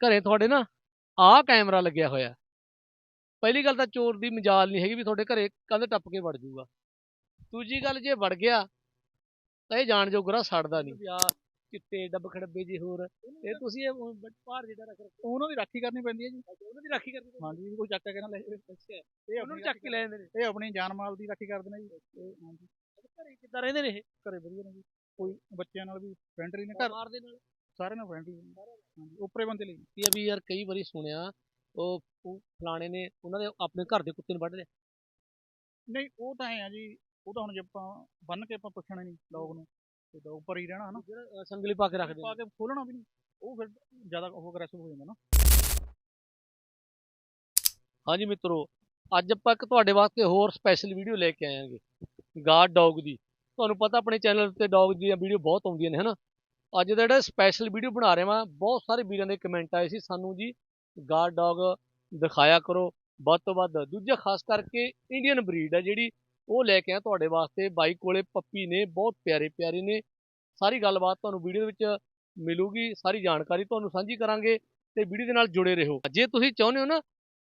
ਘਰੇ ਤੁਹਾਡੇ ਨਾ ਆਹ ਕੈਮਰਾ ਲੱਗਿਆ ਹੋਇਆ ਪਹਿਲੀ ਗੱਲ ਤਾਂ ਚੋਰ ਦੀ ਮਜਾਲ ਨਹੀਂ ਹੈਗੀ ਵੀ ਤੁਹਾਡੇ ਘਰੇ ਕੰਧ ਟੱਪ ਕੇ ਵੜ ਜਾਊਗਾ ਦੂਜੀ ਗੱਲ ਜੇ ਵੜ ਗਿਆ ਤਾਂ ਇਹ ਜਾਣ ਜੋਗਰਾ ਸੜਦਾ ਨਹੀਂ। ਆ ਚਿੱਟੇ ਡੱਬ ਖੜੱਬੇ ਜੀ ਹੋਰ ਇਹ ਤੁਸੀਂ ਇਹ ਭਾਰ ਜਿਹੜਾ ਰੱਖ ਰੱਖੋ ਉਹਨਾਂ ਦੀ ਰਾਖੀ ਕਰਨੀ ਪੈਂਦੀ ਹੈ ਜੀ। ਉਹਨਾਂ ਦੀ ਰਾਖੀ ਕਰਦੇ ਹੋ? ਹਾਂਜੀ ਕੋਈ ਚੱਕ ਕੇ ਨਾ ਲੈ ਇਹ ਉਹਨਾਂ ਨੂੰ ਆਪਣੀ ਚੱਕ ਕੇ ਲੈ ਜਾਂਦੇ ਨੇ। ਇਹ ਆਪਣੀ ਜਾਨ ਮਾਲ ਦੀ ਰਾਖੀ ਕਰਦੇ ਨੇ ਜੀ। ਹਾਂਜੀ। ਘਰੇ ਕਿੱਦਾਂ ਰਹਿੰਦੇ ਨੇ ਇਹ? ਘਰੇ ਵਧੀਆ ਨੇ ਜੀ। ਕੋਈ ਬੱਚਿਆਂ ਨਾਲ ਵੀ ਫਰੈਂਡਲੀ ਨੇ ਘਰ? ਮਾਰਦੇ ਨਾਲ? ਸਾਰਿਆਂ ਨਾਲ ਫਰੈਂਡਲੀ ਹਾਂਜੀ ਉੱਪਰੇ ਬੰਦੇ ਲਈ। ਕੀ ਆ ਵੀ ਯਾਰ ਕਈ ਵਾਰੀ ਸੁਣਿਆ ਉਹ ਉਹ ਫਲਾਣੇ ਨੇ ਉਹਨਾਂ ਦੇ ਆਪਣੇ ਘਰ ਦੇ ਕੁੱਤੇ ਨੂੰ ਵੱਢ ਲਿਆ ਨਹੀਂ ਉਹ ਤਾਂ ਆ ਜੀ ਉਹ ਤਾਂ ਹੁਣ ਜੇ ਆਪਾਂ ਬੰਨ ਕੇ ਆਪਾਂ ਪੁੱਛਣਾ ਨਹੀਂ ਡੌਗ ਨੂੰ ਤੇ ਡੌਗ ਪਰ ਹੀ ਰਹਿਣਾ ਹਨਾ। ਜਿਹੜਾ ਸੰਗਲੀ ਪਾ ਕੇ ਰੱਖਦੇ ਪਾ ਨੇ ਕੇ ਖੋਲਣਾ ਵੀ ਨਹੀਂ ਉਹ ਫਿਰ ਜ਼ਿਆਦਾ ਉਹ ਅਗਰੈਸਿਵ ਹੋ ਜਾਂਦਾ ਨਾ। ਹਾਂਜੀ ਮਿੱਤਰੋ ਅੱਜ ਆਪਾਂ ਇੱਕ ਤੁਹਾਡੇ ਵਾਸਤੇ ਹੋਰ ਸਪੈਸ਼ਲ ਵੀਡੀਓ ਲੈ ਕੇ ਆਏਾਂਗੇ ਗਾਰਡ ਡੌਗ ਦੀ। ਤੁਹਾਨੂੰ ਪਤਾ ਆਪਣੇ ਚੈਨਲ ਉੱਤੇ ਡੌਗ ਦੀਆਂ ਵੀਡੀਓ ਬਹੁਤ ਆਉਂਦੀਆਂ ਨੇ ਹਨਾ? ਅੱਜ ਦਾ ਜਿਹੜਾ ਸਪੈਸ਼ਲ ਵੀਡੀਓ ਬਣਾ ਰਿਹਾ ਮੈਂ ਬਹੁਤ ਸਾਰੇ ਵੀਰਾਂ ਦੇ ਕਮੈਂਟ ਆਏ ਸੀ, ਸਾਨੂੰ ਜੀ ਗਾਰਡ ਡੌਗ ਦਿਖਾਇਆ ਕਰੋ, ਵੱਧ ਤੋਂ ਵੱਧ। ਦੂਜਾ ਖਾਸ ਕਰਕੇ ਇੰਡੀਅਨ ਬਰੀਡ ਹੈ ਜਿਹੜੀ, ਉਹ ਲੈ ਕੇ ਆ ਤੁਹਾਡੇ ਵਾਸਤੇ, ਬਾਈ ਕੋਲੇ ਪੱਪੀ ਨੇ, ਬਹੁਤ ਪਿਆਰੇ ਪਿਆਰੇ ਨੇ। ਸਾਰੀ ਗੱਲਬਾਤ ਤੁਹਾਨੂੰ ਵੀਡੀਓ ਵਿੱਚ ਮਿਲੂਗੀ, ਸਾਰੀ ਜਾਣਕਾਰੀ ਤੁਹਾਨੂੰ ਸਾਂਝੀ ਕਰਾਂਗੇ ਤੇ ਵੀਡੀਓ ਦੇ ਨਾਲ ਜੁੜੇ ਰਹੋ। ਜੇ ਤੁਸੀਂ ਚਾਹੁੰਦੇ ਹੋ ਨਾ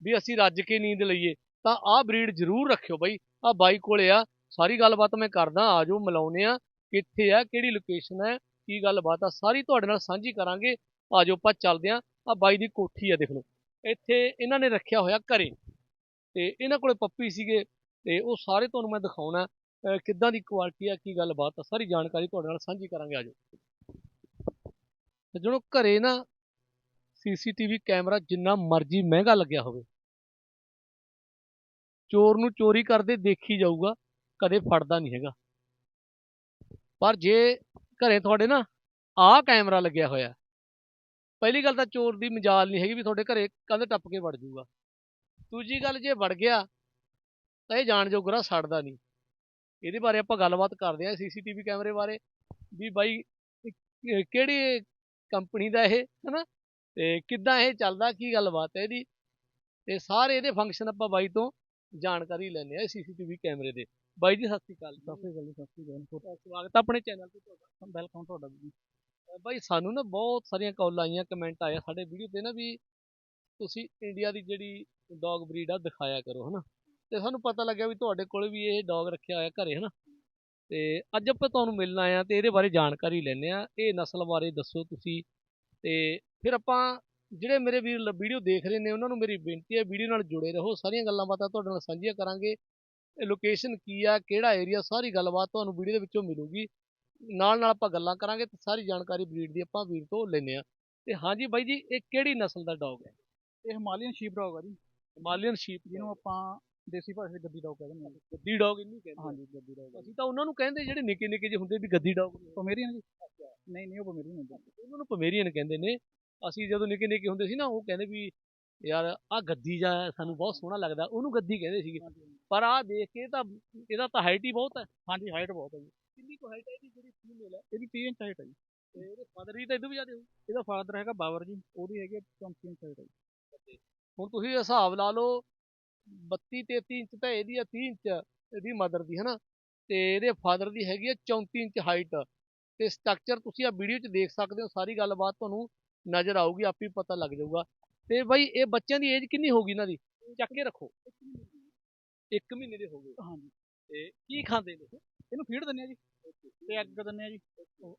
ਵੀ ਅਸੀਂ ਰੱਜ ਕੇ ਨੀਂਦ ਲਈਏ, ਤਾਂ ਆਹ ਬਰੀਡ ਜ਼ਰੂਰ ਰੱਖਿਓ ਬਾਈ। ਆਹ ਬਾਈ ਕੋਲੇ ਆ, ਸਾਰੀ ਗੱਲਬਾਤ ਮੈਂ ਕਰਦਾ ਆਜੋ ਮਿਲਾਉਨੇ ਆ, ਕਿੱਥੇ ਆ, ਕਿਹੜੀ ਲੋਕੇਸ਼ਨ ਹੈ ਕੀ ਗੱਲਬਾਤ ਆ, ਸਾਰੀ ਤੁਹਾਡੇ ਨਾਲ ਸਾਂਝੀ ਕਰਾਂਗੇ। ਆਜੋ ਆਪਾਂ ਚੱਲਦੇ ਆ। ਆ ਬਾਈ ਦੀ ਕੋਠੀ ਆ, ਦੇਖ ਲਓ। ਇੱਥੇ ਇਹਨਾਂ ਨੇ ਰੱਖਿਆ ਹੋਇਆ ਘਰੇ। ਤੇ ਇਹਨਾਂ ਕੋਲੇ ਪੱਪੀ ਸੀਗੇ। ਤੇ ਉਹ ਸਾਰੇ ਤੁਹਾਨੂੰ ਮੈਂ ਦਿਖਾਉਣਾ। ਕਿੱਦਾਂ ਦੀ ਕੁਆਲਿਟੀ ਆ, ਕੀ ਗੱਲਬਾਤ ਆ, ਸਾਰੀ ਜਾਣਕਾਰੀ ਤੁਹਾਡੇ ਨਾਲ ਸਾਂਝੀ ਕਰਾਂਗੇ। ਆਜੋ ਤੇ ਜਦੋਂ ਘਰੇ ਨਾ ਸੀਸੀਟੀਵੀ ਕੈਮਰਾ ਜਿੰਨਾ ਮਰਜ਼ੀ ਮਹਿੰਗਾ ਲੱਗਿਆ ਹੋਵੇ, ਚੋਰ ਨੂੰ ਚੋਰੀ ਕਰਦੇ ਦੇਖੀ ਜਾਊਗਾ, ਕਦੇ ਫੜਦਾ ਨਹੀਂ ਹੈਗਾ। ਪਰ ਜੇ ਘਰੇ ਤੁਹਾਡੇ ਨਾ ਆ ਕੈਮਰਾ ਲੱਗਿਆ ਹੋਇਆ। ਪਹਿਲੀ ਗੱਲ ਤਾਂ ਚੋਰ ਦੀ ਮਜਾਲ ਨਹੀਂ ਹੈਗੀ ਵੀ ਤੁਹਾਡੇ ਘਰੇ ਕੰਧ ਟੱਪ ਕੇ ਵੜ ਜਾਊਗਾ ਦੂਜੀ ਗੱਲ ਜੇ ਵੜ ਗਿਆ, ਤਾਂ ਇਹ ਜਾਣ ਜੋਗਰਾ ਸੜਦਾ ਨਹੀਂ। ਇਹਦੇ ਬਾਰੇ ਆਪਾਂ ਗੱਲਬਾਤ ਕਰਦੇ ਹਾਂ ਸੀਸੀਟੀਵੀ ਕੈਮਰੇ ਬਾਰੇ ਵੀ ਬਾਈ ਕਿਹੜੀ ਕੰਪਨੀ ਦਾ ਇਹ, ਹਨਾ? ਤੇ ਕਿੱਦਾਂ ਇਹ ਚੱਲਦਾ, ਕੀ ਗੱਲਬਾਤ ਹੈ ਇਹਦੀ? ਤੇ ਸਾਰੇ ਇਹਦੇ ਫੰਕਸ਼ਨ ਆਪਾਂ ਬਾਈ ਤੋਂ ਜਾਣਕਾਰੀ ਲੈਣੇ ਆ ਸੀਸੀਟੀਵੀ ਕੈਮਰੇ ਦੇ। ਬਾਈ ਜੀ ਸਤਿ ਸ਼੍ਰੀ ਅਕਾਲ ਸਤਿ ਸ੍ਰੀ ਅਕਾਲ ਜੀ ਸਤਿ ਸ੍ਰੀ ਅਕਾਲ। ਅਹ ਸਵਾਗਤ ਆ ਆਪਣੇ ਚੈਨਲ ਤੇ ਤੁਹਾਡਾ। ਵੈਲਕਮ ਤੁਹਾਡਾ ਵੀ। ਅਹ ਬਾਈ ਸਾਨੂੰ ਨਾ ਬਹੁਤ ਸਾਰੀਆਂ ਕਾਲਾਂ ਆਈਆਂ ਕਮੈਂਟ ਆਇਆ ਸਾਡੇ ਵੀਡੀਓ ਤੇ ਨਾ ਵੀ ਤੁਸੀਂ ਇੰਡੀਆ ਦੀ ਜਿਹੜੀ ਡੌਗ ਬਰੀਡ ਆ ਦਿਖਾਇਆ ਕਰੋ ਹਨਾ। ਤੇ ਸਾਨੂੰ ਪਤਾ ਲੱਗਿਆ ਵੀ ਤੁਹਾਡੇ ਕੋਲ ਵੀ ਇਹ ਡੌਗ ਰੱਖਿਆ ਹੋਇਆ ਘਰੇ ਹਨਾ। ਤੇ ਅੱਜ ਆਪਾਂ ਤੁਹਾਨੂੰ ਮਿਲਣ ਆਏ ਆ ਤੇ ਇਹਦੇ ਬਾਰੇ ਜਾਣਕਾਰੀ ਲੈਣੇ ਆ ਇਹ ਨਸਲ ਬਾਰੇ ਦੱਸੋ ਤੁਸੀਂ। ਤੇ ਫਿਰ ਆਪਾਂ ਜਿਹੜੇ ਮੇਰੇ ਵੀਰ ਵੀਡੀਓ ਦੇਖ ਰਹੇ ਨੇ ਉਹਨਾਂ ਨੂੰ ਮੇਰੀ ਬੇਨਤੀ ਹੈ ਵੀਡੀਓ ਨਾਲ ਜੁੜੇ ਰਹੋ। ਸਾਰੀਆਂ ਗੱਲਾਂ ਬਾਤਾਂ ਤੁਹਾਡੇ ਨਾਲ ਸਾਂਝੀਆਂ ਕਰਾਂਗੇ। ਲੋਕੇਸ਼ਨ ਕੀ ਆ ਕਿਹੜਾ ਏਰੀਆ ਸਾਰੀ ਗੱਲਬਾਤ ਤੁਹਾਨੂੰ ਵੀਡੀਓ ਦੇ ਵਿੱਚੋਂ ਮਿਲੂਗੀ। ਨਾਲ ਨਾਲ ਆਪਾਂ ਗੱਲਾਂ ਕਰਾਂਗੇ ਤੇ ਸਾਰੀ ਜਾਣਕਾਰੀ ਬਰੀਡ ਦੀ ਆਪਾਂ ਵੀਰ ਤੋਂ ਲੈਨੇ ਆ ਤੇ ਹਾਂਜੀ ਬਾਈ ਜੀ ਇਹ ਕਿਹੜੀ ਨਸਲ ਦਾ ਡੌਗ ਹੈ? ਇਹ ਹਿਮਾਲਯਨ ਸ਼ੀਪ ਡੌਗ ਆ ਜੀ। ਹਿਮਾਲਯਨ ਸ਼ੀਪ ਜਿਹਨੂੰ ਆਪਾਂ ਦੇਸੀ ਭਾਸ਼ਾ ਵਿੱਚ ਗੱਦੀ ਡੌਗ ਕਹਿੰਦੇ ਨੇ ਗੱਦੀ ਡੌਗ ਇਹਨੂੰ ਕਹਿੰਦੇ ਹਾਂਜੀ ਗੱਦੀ ਡੌਗ। ਅਸੀਂ ਤਾਂ ਉਹਨਾਂ ਨੂੰ ਕਹਿੰਦੇ ਜਿਹੜੇ ਨਿੱਕੇ ਨਿੱਕੇ ਜਿਹੇ ਹੁੰਦੇ ਵੀ ਗੱਦੀ ਡੌਗ ਪਮੇਰੀਅਨ ਜੀ। ਨਹੀਂ ਨਹੀਂ ਉਹ ਪਮੇਰੀਅਨ ਹੁੰਦਾ। ਉਹਨਾਂ ਨੂੰ ਪਮੇਰੀਅਨ ਕਹਿੰਦੇ ਨੇ। ਅਸੀਂ ਜਦੋਂ ਨਿੱਕੇ ਨਿੱਕੇ ਹੁੰਦੇ ਸੀ ਨਾ ਉਹ ਕਹਿੰਦੇ ਵੀ ਯਾਰ ਆ ਗੱਦੀ ਜਾ ਸਾਨੂੰ ਬਹੁਤ ਸੋਹਣਾ ਲੱਗਦਾ ਉਹਨੂੰ ਗੱਦੀ ਕਹਿੰਦੇ ਸੀਗੇ। ਪਰ ਆਹ ਦੇਖ ਕੇ ਤਾਂ ਇਹਦਾ ਤਾਂ ਹਾਈਟ ਹੀ ਬਹੁਤ ਹੈ। ਹਾਂਜੀ ਹਾਈਟ ਬਹੁਤ ਹੈ ਜੀ। ਕਿੰਨੀ ਕੁ ਹਾਈਟ ਹੈ ਇਹਦੀ ਜਿਹੜੀ ਫੀਮੇਲ ਹੈ? ਇਹਦੀ 30 ਇੰਚ ਹਾਈਟ ਹੈ ਜੀ। ਤੇ ਇਹਦੇ ਫਾਦਰ ਦੀ ਤਾਂ ਇਹਦੋਂ ਵੀ ਜ਼ਿਆਦਾ ਹੋਊ। ਇਹਦਾ ਫਾਦਰ ਹੈਗਾ ਬਾਬਰ ਜੀ ਉਹਦੀ ਹੈਗੀ 34 ਇੰਚ ਹਾਈਟ ਹੈ ਜੀ। ਹੁਣ ਤੁਸੀਂ ਹਿਸਾਬ ਲਾ ਲਓ 32 33 ਇੰਚ ਤਾਂ ਇਹਦੀ ਆ 30 ਇੰਚ ਇਹਦੀ ਮਦਰ ਦੀ ਹਨਾ? ਤੇ ਇਹਦੇ ਫਾਦਰ ਦੀ ਹੈਗੀ ਆ 34 ਇੰਚ ਹਾਈਟ ਤੇ ਸਟਰਕਚਰ ਤੁਸੀਂ ਆ ਵੀਡੀਓ 'ਚ ਦੇਖ ਸਕਦੇ ਹੋ ਸਾਰੀ ਗੱਲਬਾਤ ਤੁਹਾਨੂੰ ਨਜ਼ਰ ਆਊਗੀ ਆਪੇ ਪਤਾ ਲੱਗ ਜਾਊਗਾ। ਤੇ ਬਾਈ ਇਹ ਬੱਚਿਆਂ ਦੀ ਏਜ ਕਿੰਨੀ ਹੋਗੀ ਇਹਨਾਂ ਦੀ? ਚੱਕ ਕੇ ਰੱਖੋ। ਇੱਕ ਮਹੀਨੇ ਦੇ ਹੋ ਗਏ ਹਾਂਜੀ। ਤੇ ਕੀ ਖਾਂਦੇ ਨੇ ਇਹਨੂੰ ਫੀਡ ਦਿੰਦੇ ਆ ਜੀ। ਤੇ ਐਗ ਦਿੰਦੇ ਆ ਜੀ।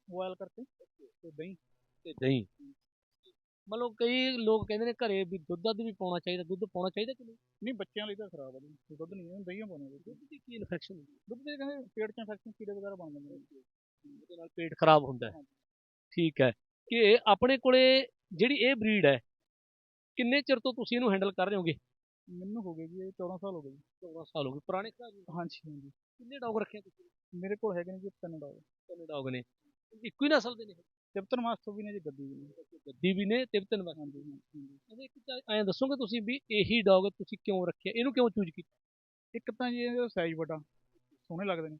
ਬੋਇਲ ਕਰਕੇ। ਤੇ ਦਹੀਂ। ਤੇ ਦਹੀਂ। ਮਤਲਬ ਕਈ ਲੋਕ ਕਹਿੰਦੇ ਨੇ ਘਰੇ ਵੀ ਦੁੱਧ ਦੱਧ ਵੀ ਪਾਉਣਾ ਚਾਹੀਦਾ। ਦੁੱਧ ਪਾਉਣਾ ਚਾਹੀਦਾ ਕਿ ਨਹੀਂ? ਨਹੀਂ ਬੱਚਿਆਂ ਲਈ ਤਾਂ ਖਰਾਬ ਆ ਜੀ। ਦੁੱਧ ਨਹੀਂ ਇਹਨੂੰ ਦਹੀਂ ਪਾਉਣੇ ਦੁੱਧ ਦੀ ਕੀ ਇਨਫੈਕਸ਼ਨ ਹੁੰਦੀ ਦੁੱਧ ਦੇ ਕਹਿੰਦੇ ਪੇਟ 'ਚ ਇਨਫੈਕਸ਼ਨ ਕੀੜੇ ਵਗੈਰਾ ਬਣ ਜਾਂਦੇ ਨੇ। ਉਹਦੇ ਨਾਲ ਪੇਟ ਖਰਾਬ ਹੁੰਦਾ ਠੀਕ ਹੈ। ਕਿ ਆਪਣੇ ਕੋਲੇ ਜਿਹੜੀ ਇਹ ਬਰੀਡ ਹੈ ਕਿੰਨੇ ਚਿਰ ਤੋਂ ਤੁਸੀਂ ਇਹਨੂੰ ਹੈਂਡਲ ਕਰ ਰਹੇ ਹੋਗੇ? ਮੈਨੂੰ ਹੋ ਗਏ ਜੀ ਇਹ 14 ਸਾਲ ਹੋ ਗਏ ਜੀ। 14 ਸਾਲ ਹੋ ਗਏ। ਪੁਰਾਣੇ ਘਰ ਦੇ ਹਾਂਜੀ ਹਾਂਜੀ। ਕਿੰਨੇ ਡੌਗ ਰੱਖੇ ਆ ਤੁਸੀਂ? ਮੇਰੇ ਕੋਲ ਹੈਗੇ ਨੇ ਜੀ ਤਿੰਨ ਡੌਗ ਕਿੰਨੇ ਡੌਗ ਨੇ। ਇੱਕੋ ਹੀ ਨਸਲ ਦੇ ਨੇ ਤਿਪਤਨ ਮਾਸਟਰ ਵੀ ਨੇ ਜੀ ਗੱਦੀ ਵੀ ਨੇ। ਗੱਦੀ ਵੀ ਨੇ ਤਿਬਤਨ ਵੀ ਹਾਂਜੀ ਹਾਂਜੀ ਨੇ ਇੱਕ ਐਂ ਦੱਸੋਗੇ ਤੁਸੀਂ ਵੀ ਇਹੀ ਡੌਗ ਤੁਸੀਂ ਕਿਉਂ ਰੱਖਿਆ? ਇਹਨੂੰ ਕਿਉਂ ਚੂਜ਼ ਕੀਤਾ? ਇੱਕ ਤਾਂ ਜੀ ਇਹਦਾ ਸਾਈਜ਼ ਵੱਡਾ ਸੋਹਣੇ ਲੱਗਦੇ ਨੇ।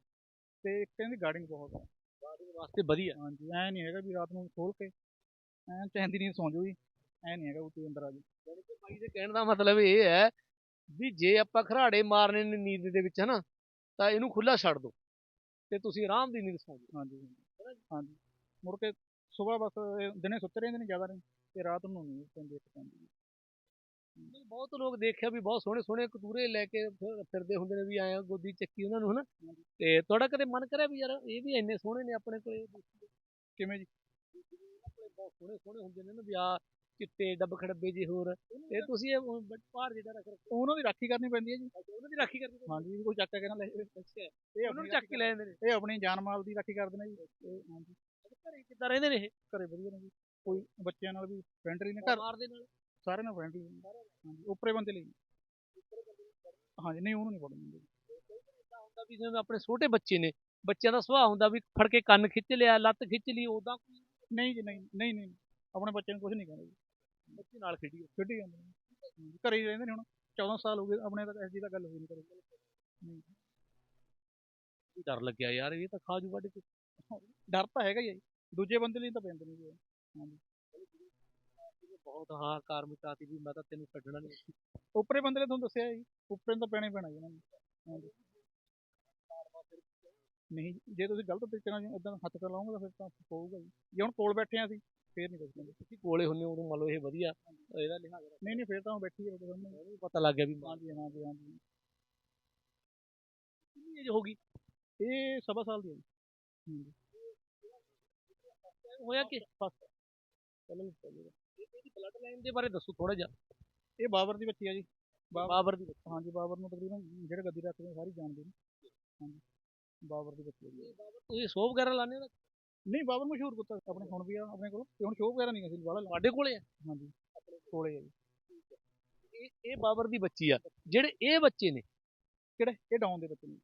ਤੇ ਇੱਕ ਇਹਦੀ ਗਾਰਡਿੰਗ ਬਹੁਤ ਆ। ਬਾਡੀ ਵਾਸਤੇ ਵਧੀਆ। ਹਾਂਜੀ ਐ ਨਹੀਂ ਹੈਗਾ ਵੀ ਰਾਤ ਨੂੰ ਖੋਲ ਕੇ ਐ ਚੈਨ ਦੀ ਨੀਂਦ ਸੌਂ ਜਾਊ ਜੀ। ਐ ਨਹੀਂ ਹੈਗਾ ਉੱਤੇ ਅੰਦਰ ਆ ਜੀ ਯਾਨੀ ਕਿ ਬਾਈ ਦੇ ਕਹਿਣ ਦਾ ਮਤਲਬ ਇਹ ਹੈ ਵੀ ਜੇ ਆਪਾਂ ਖਰਾੜੇ ਮਾਰਨੇ ਨੇ ਨੀਂਦ ਦੇ ਵਿੱਚ ਹਨਾ ਤਾਂ ਇਹਨੂੰ ਖੁੱਲਾ ਛੱਡ ਦਿਓ ਤੇ ਤੁਸੀਂ ਆਰਾਮ ਦੀ ਨੀਂਦ ਸੌਂ ਜਾਓ। ਹਾਂਜੀ ਹਾਂਜੀ। ਹਾਂਜੀ। ਮੁੜ ਕੇ ਸਵੇਰ ਬਸ ਦਿਨੇ ਸੁੱਤੇ ਰਹਿੰਦੇ ਨੇ ਜ਼ਿਆਦਾ ਨਹੀਂ ਤੇ ਰਾਤ ਨੂੰ ਨਹੀਂ ਪੈਂਦੀ ਪੈਂਦੀ। ਨਹੀਂ, ਬਹੁਤ ਲੋਕ ਦੇਖਿਆ ਵੀ ਬਹੁਤ ਸੋਹਣੇ ਸੋਹਣੇ ਕਤੂਰੇ ਲੈ ਕੇ ਫਿਰ- ਫਿਰਦੇ ਹੁੰਦੇ ਨੇ ਵੀ ਆਇਆ ਗੋਦੀ ਚੱਕੀ ਉਹਨਾਂ ਨੂੰ ਹਨਾ। ਤੇ ਤੁਹਾਡਾ ਕਦੇ ਮਨ ਕਰਿਆ ਵੀ ਯਾਰ ਇਹ ਵੀ ਇੰਨੇ ਸੋਹਣੇ ਨੇ ਆਪਣੇ ਕੋਲੇ? ਕਿਵੇਂ ਜੀ? ਆਪਣੇ ਬਹੁਤ ਸੋਹਣੇ ਸੋਹਣੇ ਹੁੰਦੇ ਨੇ ਨਾ ਵੀ ਆ ਚਿੱਟੇ ਡੱਬ ਖੜੱਬੇ ਜੇ ਹੋਰ। ਤੇ ਤੁਸੀਂ ਇਹ ਭਾਰ ਜਿਹੜਾ ਰੱਖ ਰੱਖਿਆ ਉਹਨਾਂ ਦੀ ਰਾਖੀ ਕਰਨੀ ਪੈਂਦੀ ਹੈ ਜੀ। ਉਹਨਾਂ ਦੀ ਰਾਖੀ ਕਰਦੇ ਹੋ ਹਾਂਜੀ ਕੋਈ ਚੱਕ ਕੇ ਨਾ ਲੈ। ਜਾਵੇ ਇਹ ਉਹਨਾਂ ਨੂੰ ਆਪਣੀ ਚੱਕ ਕੇ ਲੈ ਜਾਂਦੇ ਨੇ। ਇਹ ਆਪਣੀ ਜਾਨ ਮਾਲ ਦੀ ਰਾਖੀ ਕਰਦੇ ਨੇ ਜੀ। ਇਹ ਹਾਂਜੀ। ਘਰੇ ਕਿੱਦਾਂ ਰਹਿੰਦੇ ਨੇ ਇਹ? ਘਰੇ ਵਧੀਆ ਨੇ ਜੀ। ਕੋਈ ਬੱਚਿਆਂ ਨਾਲ ਵੀ ਫਰੈਂਡਲੀ ਨੇ ਘਰ। ਮਾਰਦੇ ਨਾਲ? ਸਾਰਿਆਂ ਨਾਲ ਫਰੈਂਡਲੀ ਹਾਂਜੀ ਉੱਪਰੇ ਬੰਦੇ ਲਈ। ਹਾਂਜੀ ਨਹੀਂ ਉਹਨੂੰ ਨਹੀਂ ਏਦਾਂ ਹੁੰਦਾ ਵੀ ਜਿਵੇਂ ਆਪਣੇ ਛੋਟੇ ਬੱਚੇ ਨੇ ਬੱਚਿਆਂ ਦਾ ਸੁਭਾਅ ਹੁੰਦਾ ਵੀ ਫੜ ਕੇ ਕੰਨ ਖਿੱਚ ਲਿਆ ਲੱਤ ਖਿੱਚ ਲਈ ਉਦਾਂ ਨਹੀਂ ਜੀ ਨਹੀਂ ਨਹੀਂ ਨਹੀਂ ਆਪਣੇ ਬੱਚੇ ਨੂੰ ਕੁਝ ਨਹੀਂ ਕਹਿੰਦੇ ਜੀ। ਬੱਚੇ ਨਾਲ ਖੇਡੀ ਖੇਡੀ ਜਾਂਦੇ ਨੇ। ਘਰੇ ਹੀ ਰਹਿੰਦੇ ਨੇ ਹੁਣ 14 ਸਾਲ ਹੋ ਗਏ ਆਪਣੇ ਤਾਂ ਐਸੀ ਤਾਂ ਗੱਲ ਹੋਈ ਨਹੀਂ ਕਰੇ ਨਹੀਂ। ਡਰ ਲੱਗਿਆ ਯਾਰ ਇਹ ਤਾਂ ਖਾ ਜੂ ਵੱਢ ਕੇ। ਡਰ ਤਾਂ ਹੈਗਾ ਹੀ ਦੂਜੇ ਬੰਦੇ ਲਈ ਤਾਂ ਪੈਂਦੇ ਨਹੀਂ। ਹਾਂਜੀ। ਬਹੁਤ ਹਾਂ ਕਾਰ ਮਚਾਤੀ ਵੀ ਮੈਂ ਤਾਂ ਤੈਨੂੰ ਛੱਡਣਾ ਨਹੀਂ ਉੱਪਰੇ ਬੰਦੇ ਨੇ ਤੁਹਾਨੂੰ ਦੱਸਿਆ ਜੀ ਉੱਪਰੇ ਤਾਂ ਪੈਣਾ ਹੀ ਪੈਣਾ ਜੀ ਹਾਂਜੀ। ਨਹੀਂ ਜੇ ਤੁਸੀਂ ਗਲਤ ਤਰੀਕੇ ਨਾਲ ਇਦਾਂ ਹੱਥ ਕਰ ਲਾਓਗੇ ਤਾਂ ਫਿਰ ਤਾਂ ਪਊਗਾ ਜੀ ਜੇ ਹੁਣ ਕੋਲ ਬੈਠੇ ਆ ਅਸੀਂ ਫੇਰ ਨਹੀਂ ਕੁਝ ਕਹਿੰਦੇ ਤੁਸੀਂ ਕੋਲੇ ਹੁੰਨੇ ਉਦੋਂ ਮੰਨ ਲਓ ਇਹ ਵਧੀਆ ਇਹਦਾ ਲਿਹਾਜ਼ ਰੱਖੋ। ਨਹੀਂ ਨਹੀਂ ਫੇਰ ਤਾਂ ਉਹ ਬੈਠੀ ਹੈ ਉਹਨੂੰ ਪਤਾ ਲੱਗ ਗਿਆ ਵੀ ਮਾਂ ਹਾਂਜੀ ਹਾਂਜੀ। ਹਾਂਜੀ ਕਿੰਨੀ ਏਜ ਹੋ ਗਈ? ਇਹ ਸਵਾ ਸਾਲ ਦੀ ਹੈ ਜੀ ਹੋਇਆ ਕਿ? ਚੱਲੇਗਾ ਇਹਦੀ ਬਲੱਡ ਲਾਈਨ ਦੇ ਬਾਰੇ ਦੱਸੋ ਥੋੜਾ ਜਿਹਾ। ਇਹ ਬਾਬਰ ਦੀ ਬੱਚੀ ਹੈ ਜੀ। ਬਾਬਰ ਦੀ ਹਾਂਜੀ ਬਾਬਰ ਨੂੰ ਤਕਰੀਬਨ ਜਿਹੜੇ ਗੱਦੀ ਰੱਖਦੇ ਨੇ ਸਾਰੀ ਜਾਣਦੇ ਨੇ। ਹਾਂਜੀ। ਬਾਬਰ ਦੀ ਬੱਚੀ ਹੈ ਜੀ। ਤੁਸੀਂ ਸ਼ੋਅ ਵਗੈਰਾ ਲਾਣੇ ਹੋ ਨਹੀਂ ਬਾਬਰ ਮਸ਼ਹੂਰ ਕੁੱਤਾ ਆਪਣੇ ਹੁਣ ਵੀ ਆ ਆਪਣੇ ਕੋਲ। ਤੇ ਹੁਣ ਸ਼ੋਅ ਵਗੈਰਾ ਨਹੀਂ ਅਸੀਂ ਵਾਲਾ ਤੁਹਾਡੇ ਕੋਲੇ ਆ। ਹਾਂਜੀ। ਕੋਲੇ ਹੈ ਜੀ। ਇਹ ਇਹ ਬਾਬਰ ਦੀ ਬੱਚੀ ਆ। ਜਿਹੜੇ ਇਹ ਬੱਚੇ ਨੇ ਕਿਹੜੇ? ਇਹ ਡਾਊਨ ਦੇ ਬੱਚੇ ਨੇ।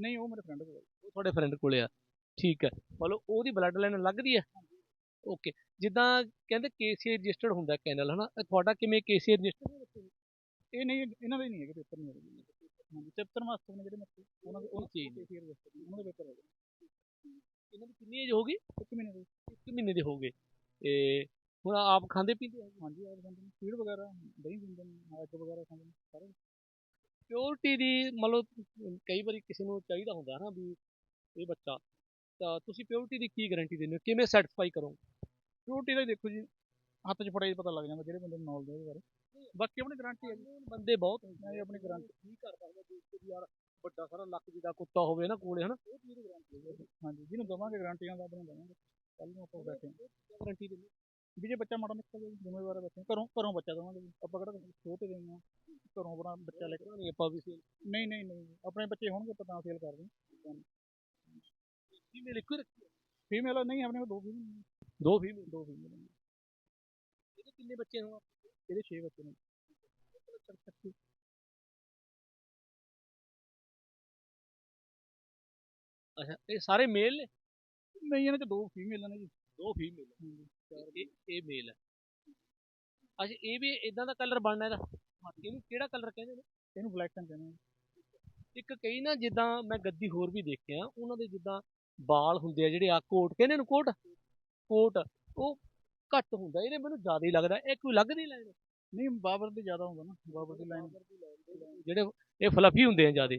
ਨਹੀਂ ਉਹ ਮੇਰੇ ਫਰੈਂਡ ਕੋਲ। ਉਹ ਤੁਹਾਡੇ ਫਰੈਂਡ ਕੋਲੇ ਆ। ਠੀਕ ਹੈ ਮਤਲਬ ਉਹਦੀ ਬਲੱਡ ਲਾਈਨ ਲੱਗਦੀ ਹੈ ਓਕੇ ਜਿੱਦਾਂ ਕਹਿੰਦੇ ਕੇਸੀਏ ਰਜਿਸਟਰਡ ਹੁੰਦਾ ਕੈਨਲ ਹਨਾ? ਤੁਹਾਡਾ ਕਿਵੇਂ ਕੇਸੀਏ ਰਜਿਸਟਰਡ ਇਹ ਨਹੀਂ ਇਹਨਾਂ ਦੇ ਨਹੀਂ ਹੈਗੇ ਪੇਪਰ ਨਹੀਂ ਹੈਗੇ ਹਾਂਜੀ 73 ਮਾਸਟਰ ਨੇ ਜਿਹੜੇ ਮੇਰੇ ਉਹਨਾਂ ਦੇ ਉਹ ਚੀਜ਼ ਚੀਜ਼ ਉਹਨਾਂ ਦੇ ਪੇਪਰ ਹੈਗੇ ਇਹਨਾਂ ਦੀ ਕਿੰਨੀ ਏਜ ਹੋ ਗਈ? ਇੱਕ ਮਹੀਨੇ ਦੇ। ਇੱਕ ਮਹੀਨੇ ਦੇ ਹੋ ਗਏ। ਤੇ ਹੁਣ ਆਪ ਖਾਂਦੇ ਪੀਂਦੇ ਆ ਹਾਂਜੀ ਆ ਜਾਂਦੇ ਨੇ। ਫੀਡ ਵਗੈਰਾ ਦਹੀਂ ਦਿੰਦੇ ਨੇ ਐਗ ਵਗੈਰਾ ਖਾਂਦੇ ਨੇ ਸਾਰੇ। ਪਿਓਰਿਟੀ ਦੀ ਮਤਲਬ ਕਈ ਵਾਰੀ ਕਿਸੇ ਨੂੰ ਚਾਹੀਦਾ ਹੁੰਦਾ ਨਾ ਵੀ ਇਹ ਬੱਚਾ ਤਾਂ ਤੁਸੀਂ ਪਿਓਰਿਟੀ ਦੀ ਕੀ ਗਾਰੰਟੀ ਦਿੰਦੇ ਹੋ? ਕਿਵੇਂ ਸੈਟੀਸਫਾਈ ਕਰੋ ਪਿਓਰਟੀ ਦਾ ਦੇਖੋ ਜੀ ਹੱਥ 'ਚ ਫੜਾਈ ਪਤਾ ਲੱਗ ਜਾਂਦਾ ਜਿਹੜੇ ਬੰਦੇ ਨੂੰ ਨੌਲੇਜ ਹੈ ਇਹਦੇ ਬਾਰੇ। ਬਾਕੀ ਆਪਣੀ ਗਾਰੰਟੀ ਹੈ ਜੀ। ਬੰਦੇ ਬਹੁਤ ਹੁੰਦੇ ਇਹ ਆਪਣੀ ਗਾਰੰਟੀ ਕੀ ਕਰਦਾ ਹੁੰਦਾ ਦੇਖ ਕੇ ਵੀ ਯਾਰ ਵੱਡਾ ਸਾਰਾ ਲੱਕ ਜਿਹਦਾ ਕੁੱਤਾ ਹੋਵੇ ਨਾ ਕੋਲੇ ਹਨਾ? ਉਹ ਚੀਜ਼ ਗਾਰੰਟੀ ਹਾਂਜੀ ਜਿਹਨੂੰ ਦਵਾਂਗੇ ਗਾਰੰਟੀਆਂ ਦਾ ਆਪਣੇ ਦਵਾਂਗੇ। ਕੱਲ ਨੂੰ ਆਪਾਂ ਬੈਠੇ। ਗਾਰੰਟੀ ਦਿੰਦੇ ਵੀ ਜੇ ਬੱਚਾ ਮਾੜਾ ਨਿਕਲ ਜਾਵੇ ਜ਼ਿੰਮੇਵਾਰ ਬੱਚੇ ਘਰੋਂ ਘਰੋਂ ਬੱਚਾ ਦਵਾਂਗੇ ਆਪਾਂ ਕਿਹੜਾ ਸ਼ੋਅ ਤੇ ਹਾਂ ਘਰੋਂ ਆਪਣਾ ਬੱਚਾ ਲੈ ਕੇ ਆਪਾਂ ਵੀ ਸੇਲ ਨਹੀਂ ਨਹੀਂ ਨਹੀਂ। ਆਪਣੇ ਬੱਚੇ ਹੋਣਗੇ ਆਪਾਂ ਤਾਂ ਸੇਲ ਕਰਦੇ ਫੀਮੇਲ ਇੱਕੋ ਰੱਖੀ ਫੀਮੇਲ ਨਹੀਂ ਆਪਣੇ ਕੋਲ ਦੋ ਫੀਮੇਲ ਦੋ ਫੀਮੇਲ ਦੋ ਫੀਮੇਲ ਇਹਦੇ ਕਿੰਨੇ ਬੱਚੇ ਹੋਣ? ਇਹਦੇ 6 ਬੱਚੇ ਨੇ। ਅੱਛਾ ਇਹ ਸਾਰੇ ਮੇਲ ਨੇ? ਨਹੀਂ ਇਹਨਾਂ 'ਚ ਦੋ ਫੀਮੇਲ ਨੇ ਜੀ। ਦੋ ਫੀਮੇਲ ਇਹ ਇਹ ਮੇਲ ਹੈ। ਅੱਛਾ ਇਹ ਵੀ ਇਦਾਂ ਦਾ ਕਲਰ ਬਣਨਾ ਇਹਦਾ? ਇਹਨੂੰ ਕਿਹੜਾ ਕਲਰ ਕਹਿੰਦੇ ਨੇ? ਇਹਨੂੰ ਬਲੈਕ ਟਨ ਕਹਿੰਦੇ ਨੇ। ਇੱਕ ਕਈ ਨਾ ਜਿੱਦਾਂ ਮੈਂ ਗੱਦੀ ਹੋਰ ਵੀ ਦੇਖਿਆ ਉਹਨਾਂ ਦੇ ਜਿੱਦਾਂ ਵਾਲ ਹੁੰਦੇ ਆ ਜਿਹੜੇ ਆ ਕੋਟ ਕਹਿੰਦੇ ਨੂੰ ਕੋਟ? ਕੋਟ। ਉਹ ਘੱਟ ਹੁੰਦਾ ਇਹਨੇ ਮੈਨੂੰ ਜ਼ਿਆਦਾ ਹੀ ਲੱਗਦਾ। ਇਹ ਕੋਈ ਲੱਗ ਨਹੀਂ ਲੈਣ ਨਹੀਂ ਬਾਬਰ ਦੇ ਜ਼ਿਆਦਾ ਹੁੰਦਾ ਨਾ। ਬਾਬਰ ਦੀ ਲਾਈਨ ਜਿਹੜੇ ਇਹ ਫਲਫੀ ਹੁੰਦੇ ਆ ਜ਼ਿਆਦੇ।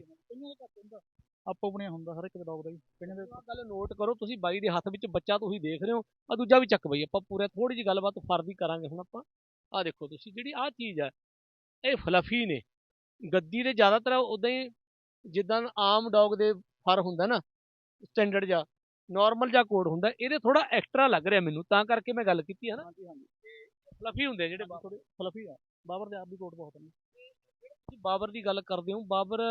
ਆਪੋ ਆਪਣੇ ਹੁੰਦਾ ਹਰ ਇੱਕ ਡੌਗ ਦਾ ਹੀ ਕਈਆਂ ਦੇ ਗੱਲ ਨੋਟ ਕਰੋ ਤੁਸੀਂ ਬਾਈ ਦੇ ਹੱਥ ਵਿੱਚ ਬੱਚਾ ਤੁਸੀਂ ਦੇਖ ਰਹੇ ਹੋ ਆ ਦੂਜਾ ਵੀ ਚੱਕ ਬਈ ਆਪਾਂ ਪੂਰਾ ਥੋੜੀ ਜਿਹੀ ਗੱਲਬਾਤ ਫਰਦੀ ਕਰਾਂਗੇ ਹੁਣ ਆਪਾਂ। ਆ ਦੇਖੋ ਤੁਸੀਂ ਜਿਹੜੀ ਆ ਚੀਜ਼ ਹੈ ਇਹ ਫਲਫੀ ਨੇ। ਗੱਦੀ ਦੇ ਜ਼ਿਆਦਾਤਰ ਉਦਾਂ ਹੀ ਜਿੱਦਾਂ ਆਮ ਡੌਗ ਦੇ ਫਰ ਹੁੰਦਾ ਨਾ ਸਟੈਂਡਰਡ ਜਾਂ ਨਾਰਮਲ ਜਾਂ ਕੋਡ ਹੁੰਦਾ ਇਹਦੇ ਥੋੜਾ ਐਕਸਟਰਾ ਲੱਗ ਰਿਹਾ ਮੈਨੂੰ ਤਾਂ ਕਰਕੇ ਮੈਂ ਗੱਲ ਕੀਤੀ ਹੈ ਨਾ। ਫਲਫੀ ਹੁੰਦੇ ਜਿਹੜੇ ਥੋੜੇ ਫਲਫੀ ਆ। ਬਾਬਰ ਦੇ ਆਪ ਵੀ ਕੋਟ ਬਹੁਤ ਨੇ ਬਾਬਰ ਦੀ ਗੱਲ ਕਰਦੇ ਹੋ ਬਾਬਰ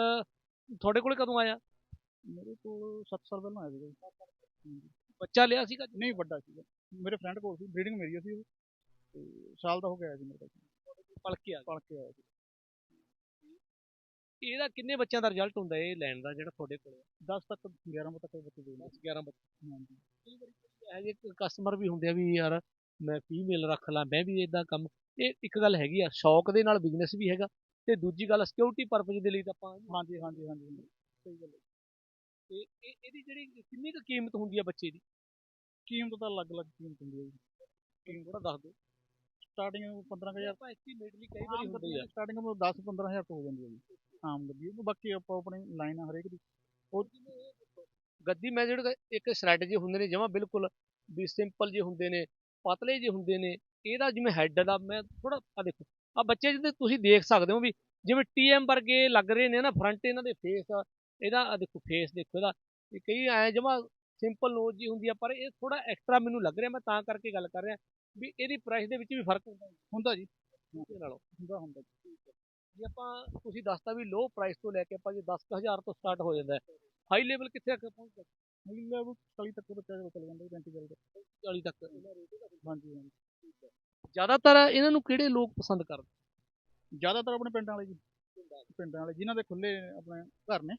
ਤੁਹਾਡੇ ਕੋਲੇ ਕਦੋਂ ਆਇਆ? ਮੇਰੇ ਕੋਲ 7 ਸਾਲ ਪਹਿਲਾਂ ਆਇਆ ਸੀਗਾ। ਜੀ ਬੱਚਾ ਲਿਆ ਸੀਗਾ ਨਹੀਂ ਵੱਡਾ ਸੀਗਾ। ਮੇਰੇ ਫਰੈਂਡ ਕੋਲ ਸੀ ਬਰੀਡਿੰਗ ਮੇਰੀ ਸੀ ਉਹ। ਤੇ ਸਾਲ ਦਾ ਹੋ ਗਿਆ ਸੀ ਮੇਰੇ ਕੋਲ। ਪਲ ਕੇ ਆ ਪਲ ਕੇ ਆਇਆ ਸੀ। ਇਹਦਾ ਕਿੰਨੇ ਬੱਚਿਆਂ ਦਾ ਰਿਜ਼ਲਟ ਹੁੰਦਾ ਇਹ ਲੈਣ ਦਾ ਜਿਹੜਾ ਤੁਹਾਡੇ ਕੋਲੇ 10 ਤੱਕ 11 ਤੱਕ ਬੱਚੇ ਦੇ। 10 11 ਬੱਚੇ ਹਾਂਜੀ। ਇਹੋ ਜਿਹੇ ਕਸਟਮਰ ਵੀ ਹੁੰਦੇ ਆ ਵੀ ਯਾਰ ਮੈਂ ਫੀਮੇਲ ਰੱਖ ਲਾਂ ਮੈਂ ਵੀ ਇਦਾਂ ਕੰਮ। ਇਹ ਇੱਕ ਗੱਲ ਹੈਗੀ ਆ ਸ਼ੌਕ ਦੇ ਨਾਲ ਬਿਜ਼ਨਸ ਵੀ ਹੈਗਾ। ਤੇ ਦੂਜੀ ਗੱਲ ਸਿਕਿਉਰਿਟੀ ਪਰਪਸ ਦੇ ਲਈ ਤਾਂ ਆਪਾਂ ਹਾਂਜੀ ਹਾਂਜੀ ਹਾਂਜੀ। ਸਹੀ ਗੱਲ ਹੈ। ਤੇ ਇਹ ਇਹਦੀ ਜਿਹੜੀ ਕਿੰਨੀ ਕੁ ਕੀਮਤ ਹੁੰਦੀ ਆ ਬੱਚੇ ਦੀ? ਕੀਮਤ ਤਾਂ ਅਲੱਗ-ਅਲੱਗ ਕੀਮਤ ਹੁੰਦੀ ਹੈ ਜੀ। ਕੀਮਤ ਥੋੜਾ ਦੱਸ ਦਿਓ। ਸਟਾਰਟਿੰਗ 15000 ਆਪਾਂ ਐਸਟੀਮੇਟਲੀ ਕਈ ਵਾਰੀ ਹੁੰਦੀ ਆ। ਸਟਾਰਟਿੰਗ ਤੋਂ 10-15000 ਤੋਂ ਹੋ ਜਾਂਦੀ ਹੈ ਜੀ। ਆਮ ਉਹ ਬਾਕੀ ਆਪਾਂ ਆਪਣੀ ਲਾਈਨ ਆ ਹਰੇਕ ਦੀ। ਗੱਦੀ ਮੈਂ ਜਿਹੜਾ ਇੱਕ ਸ਼ਰੈਡ ਜੇ ਹੁੰਦੇ ਨੇ ਜਮਾ ਬਿਲਕੁਲ ਵੀ ਸਿੰਪਲ ਜੇ ਹੁੰਦੇ ਨੇ ਪਤਲੇ ਜਿਹੇ ਹੁੰਦੇ ਨੇ। ਇਹਦਾ ਜਿਵੇਂ ਹੈੱਡ ਦਾ ਮੈਂ ਥੋੜਾ ਆ ਦੇਖੋ ਆ ਬੱਚੇ ਜਿਹਦੇ ਤੁਸੀਂ ਦੇਖ ਸਕਦੇ ਹੋ ਵੀ ਜਿਵੇਂ ਟੀਐਮ ਵਰਗੇ ਲੱਗ ਰਹੇ ਨੇ ਨਾ ਫਰੰਟ ਇਹਨਾਂ ਦੇ ਫੇਸ ਇਹਦਾ ਆਹ ਦੇਖੋ ਫੇਸ ਦੇਖੋ ਇਹਦਾ ਇਹ ਕਈ ਐ ਜਮਾ ਸਿੰਪਲ ਨੋਜ਼ ਜੀ ਹੁੰਦੀ ਆ ਪਰ ਇਹ ਥੋੜਾ ਐਕਸਟਰਾ ਮੈਨੂੰ ਲੱਗ ਰਿਹਾ ਮੈਂ ਤਾਂ ਕਰਕੇ ਗੱਲ ਕਰ ਰਿਹਾ ਵੀ ਇਹਦੀ ਪ੍ਰਾਈਸ ਦੇ ਵਿੱਚ ਵੀ ਫ਼ਰਕ ਹੁੰਦਾ ਹੁੰਦਾ ਜੀ। ਇਹਦੇ ਨਾਲੋਂ। ਹੁੰਦਾ ਹੁੰਦਾ ਜੀ। ਜੇ ਆਪਾਂ ਤੁਸੀਂ ਦੱਸਤਾ ਵੀ ਲੋ ਪ੍ਰਾਈਸ ਤੋਂ ਲੈ ਕੇ ਆਪਾਂ ਜੇ 10000 ਤੋਂ ਸਟਾਰਟ ਹੋ ਜਾਂਦਾ ਹਾਈ ਲੈਵਲ ਕਿੱਥੇ ਤੱਕ ਪਹੁੰਚਦਾ? ਮਿਲ ਲੈਵਲ 40 ਤੱਕ ਬੱਚਾ ਚਲੇ ਜਾਂਦਾ 35 40 ਤੱਕ। 40 ਤੱਕ। ਹਾਂਜੀ ਹਾਂਜੀ। ਜ਼ਿਆਦਾਤਰ ਇਹਨਾਂ ਨੂੰ ਕਿਹੜੇ ਲੋਕ ਪਸੰਦ ਕਰਦੇ? ਜ਼ਿਆਦਾਤਰ ਆਪਣੇ ਪਿੰਡਾਂ ਵਾਲੇ ਜੀ। ਪਿੰਡਾਂ ਵਾਲੇ। ਜਿਨ੍ਹਾਂ ਦੇ ਖੁੱਲੇ ਆਪਣੇ ਘਰ ਨੇ।